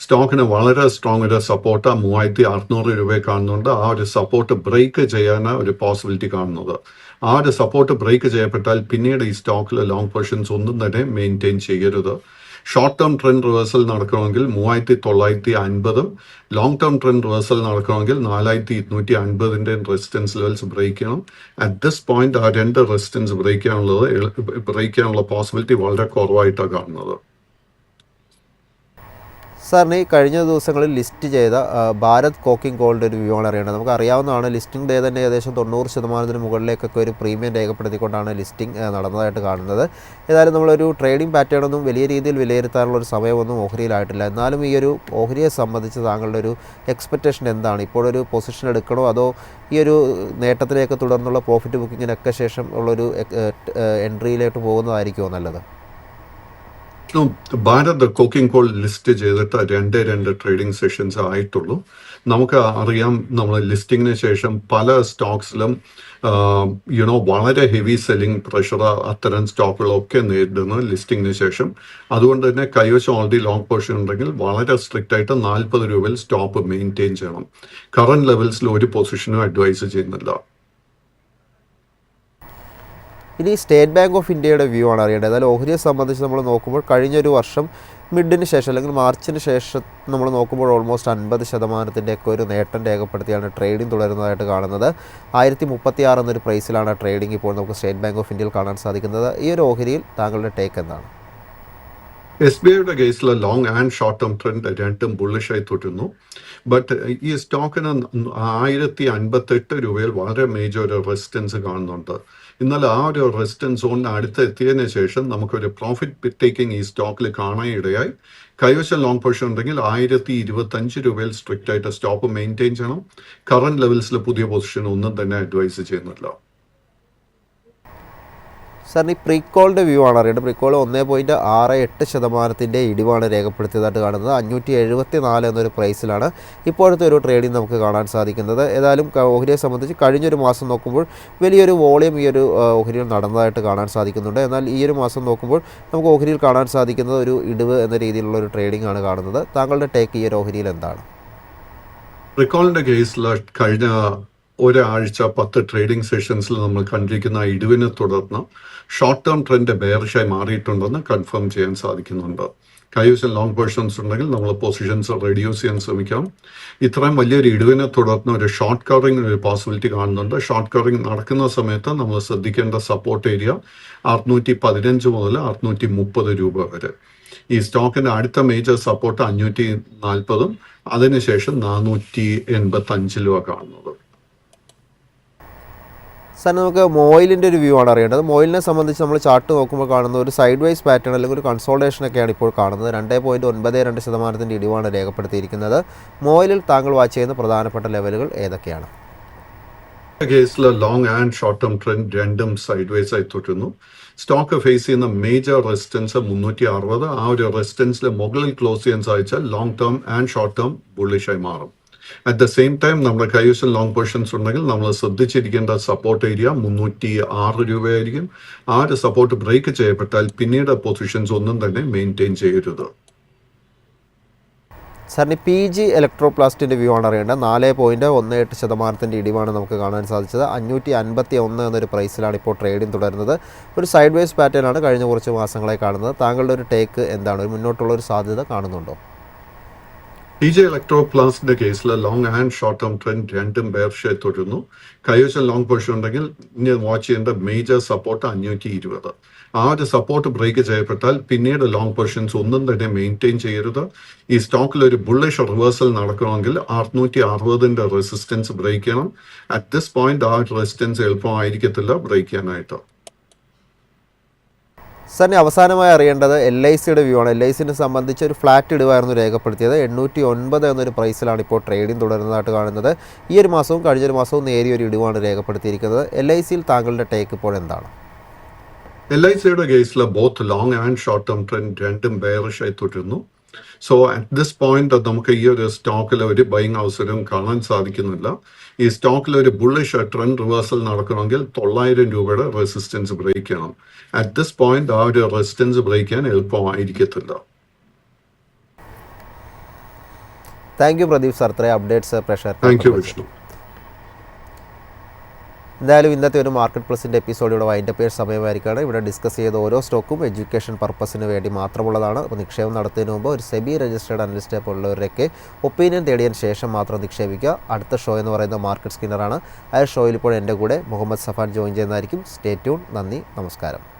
സ്റ്റോക്കിന് വളരെ സ്ട്രോങ് ഒരു സപ്പോർട്ട് മൂവായിരത്തി അറുന്നൂറ് രൂപയെ കാണുന്നുണ്ട്. ആ ഒരു സപ്പോർട്ട് ബ്രേക്ക് ചെയ്യാൻ ഒരു പോസിബിലിറ്റി കാണുന്നത്. ആ ഒരു സപ്പോർട്ട് ബ്രേക്ക് ചെയ്യപ്പെട്ടാൽ പിന്നീട് ഈ സ്റ്റോക്കിൽ ലോങ് പൊസിഷൻസ് ഒന്നും തന്നെ മെയിന്റെയിൻ ചെയ്യരുത്. ഷോർട്ട് ടേം ട്രെൻഡ് റിവേഴ്സൽ നടക്കണമെങ്കിൽ മൂവായിരത്തി തൊള്ളായിരത്തി അൻപതും ലോങ് ടേം ട്രെൻഡ് റിവേഴ്സൽ നടക്കണമെങ്കിൽ നാലായിരത്തി ഇരുന്നൂറ്റി അൻപതിന്റെ റെസിസ്റ്റൻസ് ലെവൽസ് ബ്രേക്ക് ചെയ്യണം. അറ്റ് ദിസ് പോയിന്റ് ആ രണ്ട് റെസിസ്റ്റൻസ് ബ്രേക്ക് ചെയ്യാനുള്ളത് ബ്രേക്ക് ചെയ്യാനുള്ള പോസിബിലിറ്റി വളരെ കുറവായിട്ടാണ് കാണുന്നത്. സാറിന് ഈ കഴിഞ്ഞ ദിവസങ്ങളിൽ ലിസ്റ്റ് ചെയ്ത ഭാരത് കോക്കിംഗ് കോളിന്റെ ഒരു ആണ് അറിയേണ്ടത്. നമുക്ക് അറിയാവുന്നതാണ് ലിസ്റ്റിംഗ് ഡേ തന്നെ ഏകദേശം തൊണ്ണൂറ് ശതമാനത്തിന് മുകളിലേക്കൊക്കെ ഒരു പ്രീമിയം രേഖപ്പെടുത്തിക്കൊണ്ടാണ് ലിസ്റ്റിംഗ് നടന്നതായിട്ട് കാണുന്നത്. ഏതായാലും നമ്മളൊരു ട്രേഡിംഗ് പാറ്റേൺ ഒന്നും വലിയ രീതിയിൽ വിലയിരുത്താനുള്ള ഒരു സമയമൊന്നും ഓഹരിയിലായിട്ടില്ല. എന്നാലും ഈ ഒരു ഓഹരിയെ സംബന്ധിച്ച് താങ്കളുടെ ഒരു എക്സ്പെക്റ്റേഷൻ എന്താണ്? ഇപ്പോഴൊരു പൊസിഷൻ എടുക്കണോ? അതോ ഈ ഒരു നേട്ടത്തിലേക്ക് തുടർന്നുള്ള പ്രോഫിറ്റ് ബുക്കിങ്ങിനൊക്കെ ശേഷം ഉള്ളൊരു എൻട്രിയിലോട്ട് പോകുന്നതായിരിക്കുമോ നല്ലത്? ഭാരത് കോക്കിംഗ് കോൾ ലിസ്റ്റ് ചെയ്തിട്ട് രണ്ട് രണ്ട് ട്രേഡിംഗ് സെഷൻസ് ആയിട്ടുള്ളൂ. നമുക്ക് അറിയാം നമ്മൾ ലിസ്റ്റിങ്ങിന് ശേഷം പല സ്റ്റോക്സിലും യുനോ വളരെ ഹെവി സെല്ലിംഗ് പ്രഷർ അത്തരം സ്റ്റോക്കുകളൊക്കെ നേരിടുന്നു ലിസ്റ്റിങ്ങിന് ശേഷം. അതുകൊണ്ട് തന്നെ കൈവശം ഓൾറെഡി ലോങ് പോർഷൻ ഉണ്ടെങ്കിൽ വളരെ സ്ട്രിക്റ്റ് ആയിട്ട് നാൽപ്പത് രൂപയിൽ സ്റ്റോപ്പ് മെയിന്റെയിൻ ചെയ്യണം. കറണ്ട് ലെവൽസിൽ ഒരു പൊസിഷനും അഡ്വൈസ് ചെയ്യുന്നില്ല. ഇനി സ്റ്റേറ്റ് ബാങ്ക് ഓഫ് ഇന്ത്യയുടെ വ്യൂ ആണ് അറിയേണ്ടത്. അതായത് ഓഹരിയെ സംബന്ധിച്ച് നമ്മൾ നോക്കുമ്പോൾ കഴിഞ്ഞ ഒരു വർഷം മിഡിന് ശേഷം അല്ലെങ്കിൽ മാർച്ചിന് ശേഷം നമ്മൾ നോക്കുമ്പോൾ ഓൾമോസ്റ്റ് അൻപത് ശതമാനത്തിന്റെയൊക്കെ ഒരു നേട്ടം രേഖപ്പെടുത്തിയാണ് ട്രേഡിംഗ് തുടരുന്നതായിട്ട് കാണുന്നത്. ആയിരത്തി മുപ്പത്തി ആറ് എന്നൊരു പ്രൈസിലാണ് ട്രേഡിംഗ് ഇപ്പോൾ നമുക്ക് സ്റ്റേറ്റ് ബാങ്ക് ഓഫ് ഇന്ത്യയിൽ കാണാൻ സാധിക്കുന്നത്. ഈ ഒരു ഓഹരിയിൽ താങ്കളുടെ ടേക്ക് എന്താണ്? എസ് ബി ഐയുടെ കേസിൽ long and short term trend രണ്ടും ബുള്ളിഷായി തുടരുന്നു. ബട്ട് ഈ സ്റ്റോക്കിന് ആയിരത്തി അൻപത്തെട്ട് രൂപയിൽ വളരെ മേജർ റെസിസ്റ്റൻസ് കാണുന്നുണ്ട്. എന്നാൽ ആ ഒരു റെസിസ്റ്റൻസ് സോണിന് അടുത്ത് എത്തിയതിന് ശേഷം നമുക്കൊരു പ്രോഫിറ്റ് ടേക്കിംഗ് ഈ സ്റ്റോക്കിൽ കാണാനിടയായി. കൈവശം ലോങ് പൊസിഷൻ ഉണ്ടെങ്കിൽ ആയിരത്തി ഇരുപത്തഞ്ച് രൂപയിൽ സ്ട്രിക്റ്റ് ആയിട്ട് സ്റ്റോപ്പ് മെയിന്റെയിൻ ചെയ്യണം. കറണ്ട് ലെവൽസിൽ പുതിയ പൊസിഷൻ ഒന്നും തന്നെ അഡ്വൈസ് ചെയ്യുന്നില്ല. സാറിന് ഈ പ്രീകോളിന്റെ വ്യൂ ആണ് അറിയേണ്ടത്. പ്രീകോൾ ഒന്നേ പോയിന്റ് ആറ് എട്ട് ശതമാനത്തിന്റെ ഇടിവാണ് രേഖപ്പെടുത്തിയതായിട്ട് കാണുന്നത്. അഞ്ഞൂറ്റി എഴുപത്തി നാല് എന്നൊരു പ്രൈസിലാണ് ഇപ്പോഴത്തെ ഒരു ട്രേഡിങ് നമുക്ക് കാണാൻ സാധിക്കുന്നത്. ഏതായാലും ഓഹരിയെ സംബന്ധിച്ച് കഴിഞ്ഞൊരു മാസം നോക്കുമ്പോൾ വലിയൊരു വോളിയം ഈ ഒരു ഓഹരിയിൽ നടന്നതായിട്ട് കാണാൻ സാധിക്കുന്നുണ്ട്. എന്നാൽ ഈ ഒരു മാസം നോക്കുമ്പോൾ നമുക്ക് ഓഹരിയിൽ കാണാൻ സാധിക്കുന്നത് ഒരു ഇടിവ് എന്ന രീതിയിലുള്ള ഒരു ട്രേഡിംഗ് ആണ് കാണുന്നത്. താങ്കളുടെ ടേക്ക് ഈ ഒരു ഓഹരിയിൽ എന്താണ്? റിക്കോളിന്റെ കേസിൽ കഴിഞ്ഞ ഒരാഴ്ച പത്ത് ട്രേഡിംഗ് സെഷൻസിൽ നമ്മൾ കണ്ടിരിക്കുന്ന ഇടിവിനെ തുടർന്ന് ഷോർട്ട് ടേം ട്രെൻഡ് ബെയറിഷായി മാറിയിട്ടുണ്ടെന്ന് കൺഫേം ചെയ്യാൻ സാധിക്കുന്നുണ്ട്. കൈവശം ലോങ് പൊസിഷൻസ് ഉണ്ടെങ്കിൽ നമ്മൾ പൊസിഷൻസ് റെഡ്യൂസ് ചെയ്യാൻ ശ്രമിക്കാം. ഇത്രയും വലിയൊരു ഇടിവിനെ തുടർന്ന് ഒരു ഷോർട്ട് കവറിംഗ് ഒരു പോസിബിലിറ്റി കാണുന്നുണ്ട്. ഷോർട്ട് കവറിംഗ് നടക്കുന്ന സമയത്ത് നമ്മൾ ശ്രദ്ധിക്കേണ്ട സപ്പോർട്ട് ഏരിയ അറുന്നൂറ്റി പതിനഞ്ച് മുതൽ അറുന്നൂറ്റി മുപ്പത് രൂപ വരെ. ഈ സ്റ്റോക്കിന്റെ അടുത്ത മേജർ സപ്പോർട്ട് അഞ്ഞൂറ്റി നാൽപ്പതും അതിനുശേഷം നാനൂറ്റി എൺപത്തി അഞ്ചിലുമാണ് കാണുന്നത്. സാർ നമുക്ക് മോയിലിന്റെ ഒരു വ്യൂ ആണ് അറിയേണ്ടത്. മോയിലിനെ സംബന്ധിച്ച് നമ്മൾ ചാർട്ട് നോക്കുമ്പോൾ കാണുന്ന ഒരു സൈഡ് വൈസ് പാറ്റേൺ അല്ലെങ്കിൽ ഒരു കൺസോൾട്ടേഷൻ ഒക്കെയാണ് ഇപ്പോൾ കാണുന്നത്. രണ്ട് പോയിന്റ് ഒൻപത് രണ്ട് ശതമാനത്തിന്റെ ഇടിവാണ് രേഖപ്പെടുത്തിയിരിക്കുന്നത്. മോയിലിൽ താങ്കൾ വാച്ച് ചെയ്യുന്ന പ്രധാനപ്പെട്ട ലെവലുകൾ ഏതൊക്കെയാണ്? കേസിൽ long and short term trend രണ്ടും സൈഡ് വൈസ് ആയി തുടരുന്നു. സ്റ്റോക്ക് ഫേസ് ചെയ്യുന്ന മേജർ റെസിസ്റ്റൻസ് മുന്നൂറ്റി അറുപത് ആ ഒരു റെസിസ്റ്റൻസിലെ മുകളിൽ ക്ലോസ് ചെയ്യാൻ സാധിച്ചാൽ long term and short term ബുള്ളിഷായി മാറും. അറ്റ് ദ സെയിം ടൈം നമ്മുടെ കൈവശം ലോങ് പൊസിഷൻസ് ഉണ്ടെങ്കിൽ നമ്മൾ ശ്രദ്ധിച്ചിരിക്കേണ്ട സപ്പോർട്ട് ഏരിയ മുന്നൂറ്റി ആറ് രൂപയായിരിക്കും. ആ ഒരു സപ്പോർട്ട് ബ്രേക്ക് ചെയ്യപ്പെട്ടാൽ പിന്നീട് പൊസിഷൻസ് ഒന്നും തന്നെ മെയിന്റെയിൻ ചെയ്യരുത്. സാറിന് പി ജി ഇലക്ട്രോപ്ലാസ്റ്റിന്റെ വ്യൂ ആണ് അറിയേണ്ടത്. നാല് പോയിന്റ് ഒന്ന് എട്ട് ശതമാനത്തിന്റെ ഇടിവാണ് നമുക്ക് കാണാൻ സാധിച്ചത്. അഞ്ഞൂറ്റി അൻപത്തി ഒന്ന് എന്നൊരു പ്രൈസിലാണ് ഇപ്പോൾ ട്രേഡിംഗ് തുടരുന്നത്. ഒരു സൈഡ് വേസ് പാറ്റേൺ ആണ് കഴിഞ്ഞ കുറച്ച് മാസങ്ങളായി കാണുന്നത്. താങ്കളുടെ ഒരു ടേക്ക് എന്താണ്? ഒരു മുന്നോട്ടുള്ള ഒരു സാധ്യത കാണുന്നുണ്ടോ? ടി ജെ ഇലക്ട്രോ പ്ലാസിന്റെ കേസിൽ long and short term trend രണ്ടും ബേർഷയെ തുടരുന്നു കൈവശം ലോങ് പൊസിഷൻ ഉണ്ടെങ്കിൽ ഇനി വാച്ച് ചെയ്യേണ്ട മേജർ സപ്പോർട്ട് അഞ്ഞൂറ്റി ഇരുപത്. ആ ഒരു സപ്പോർട്ട് ബ്രേക്ക് ചെയ്യപ്പെട്ടാൽ പിന്നീട് ലോങ് പൊസിഷൻസ് ഒന്നും തന്നെ മെയിന്റെയിൻ ചെയ്യരുത്. ഈ സ്റ്റോക്കിൽ ഒരു ബുള്ളിഷ് റിവേഴ്സൽ നടക്കണമെങ്കിൽ അറുന്നൂറ്റി അറുപതിന്റെ റെസിസ്റ്റൻസ് ബ്രേക്ക് ചെയ്യണം. അറ്റ് ദിസ് പോയിന്റ് ആ റെസിസ്റ്റൻസ് എളുപ്പമായിരിക്കത്തില്ല ബ്രേക്ക് ചെയ്യാനായിട്ട്. സാറിന് അവസാനമായി അറിയേണ്ടത് എൽ ഐ സിയുടെ വ്യൂ ആണ്. എൽ ഐ സിനെ സംബന്ധിച്ച് ഒരു ഫ്ലാറ്റ് ഇടിവായിരുന്നു രേഖപ്പെടുത്തിയത്. എണ്ണൂറ്റി ഒൻപത് എന്നൊരു പ്രൈസിലാണ് ഇപ്പോൾ ട്രേഡിംഗ് തുടരുന്നതായിട്ട് കാണുന്നത്. ഈ ഒരു മാസവും കഴിഞ്ഞൊരു മാസവും നേരിയ ഒരു ഇടിവാണ് രേഖപ്പെടുത്തിയിരിക്കുന്നത്. എൽ ഐ സിയിൽ താങ്കളുടെ ടേക്ക് ഇപ്പോൾ എന്താണ്? എൽ ഐ സിയുടെ കേസിൽ both long and short term trend രണ്ടും ബെയറിഷായി തുടരുന്നു. സോ അറ്റ് ദിസ് പോയിന്റ് നമുക്ക് ഈ ഒരു സ്റ്റോക്കിൽ ഒരു ബൈങ് അവസരം കാണാൻ സാധിക്കുന്നില്ല. ഈ സ്റ്റോക്കിൽ ഒരു ബുള്ളിഷ് ട്രെൻഡ് റിവേഴ്സൽ നടക്കണമെങ്കിൽ തൊള്ളായിരം രൂപയുടെ റെസിസ്റ്റൻസ് ബ്രേക്ക് ചെയ്യണം. അറ്റ് ദിസ് പോയിന്റ് ആ ഒരു റെസിസ്റ്റൻസ് ബ്രേക്ക് ചെയ്യാൻ എളുപ്പമായിരിക്കത്തില്ല. താങ്ക് യു പ്രദീപ് സാർ അത്രേ updates pressure thank you Vishnu എന്തായാലും ഇന്നത്തെ ഒരു മാർക്കറ്റ് പ്ലസിന്റെ എപ്പിസോഡ് ഇവിടെ വൈൻഡപ്പ് ചെയ്യാൻ സമയമായിരിക്കുകയാണ്. ഇവിടെ ഡിസ്കസ് ചെയ്ത ഓരോ സ്റ്റോക്കും എഡ്യൂക്കേഷൻ പർപ്പസിന് വേണ്ടി മാത്രമുള്ളതാണ്. അപ്പോൾ നിക്ഷേപം നടത്തുന്നതിന് മുമ്പ് ഒരു സെബി രജിസ്റ്റേഡ് അനലിസ്റ്റെ പോലുള്ളവരൊക്കെ ഒപ്പീനിയൻ തേടിയതിന് ശേഷം മാത്രം നിക്ഷേപിക്കുക. അടുത്ത ഷോ എന്ന് പറയുന്നത് മാർക്കറ്റ് സ്കിന്നറാണ് ആ ഷോയിൽ ഇപ്പോൾ എന്റെ കൂടെ മുഹമ്മദ് സഫാൻ ജോയിൻ ചെയ്യുന്നതായിരിക്കും. സ്റ്റേ ട്യൂൺ നന്ദി. നമസ്കാരം.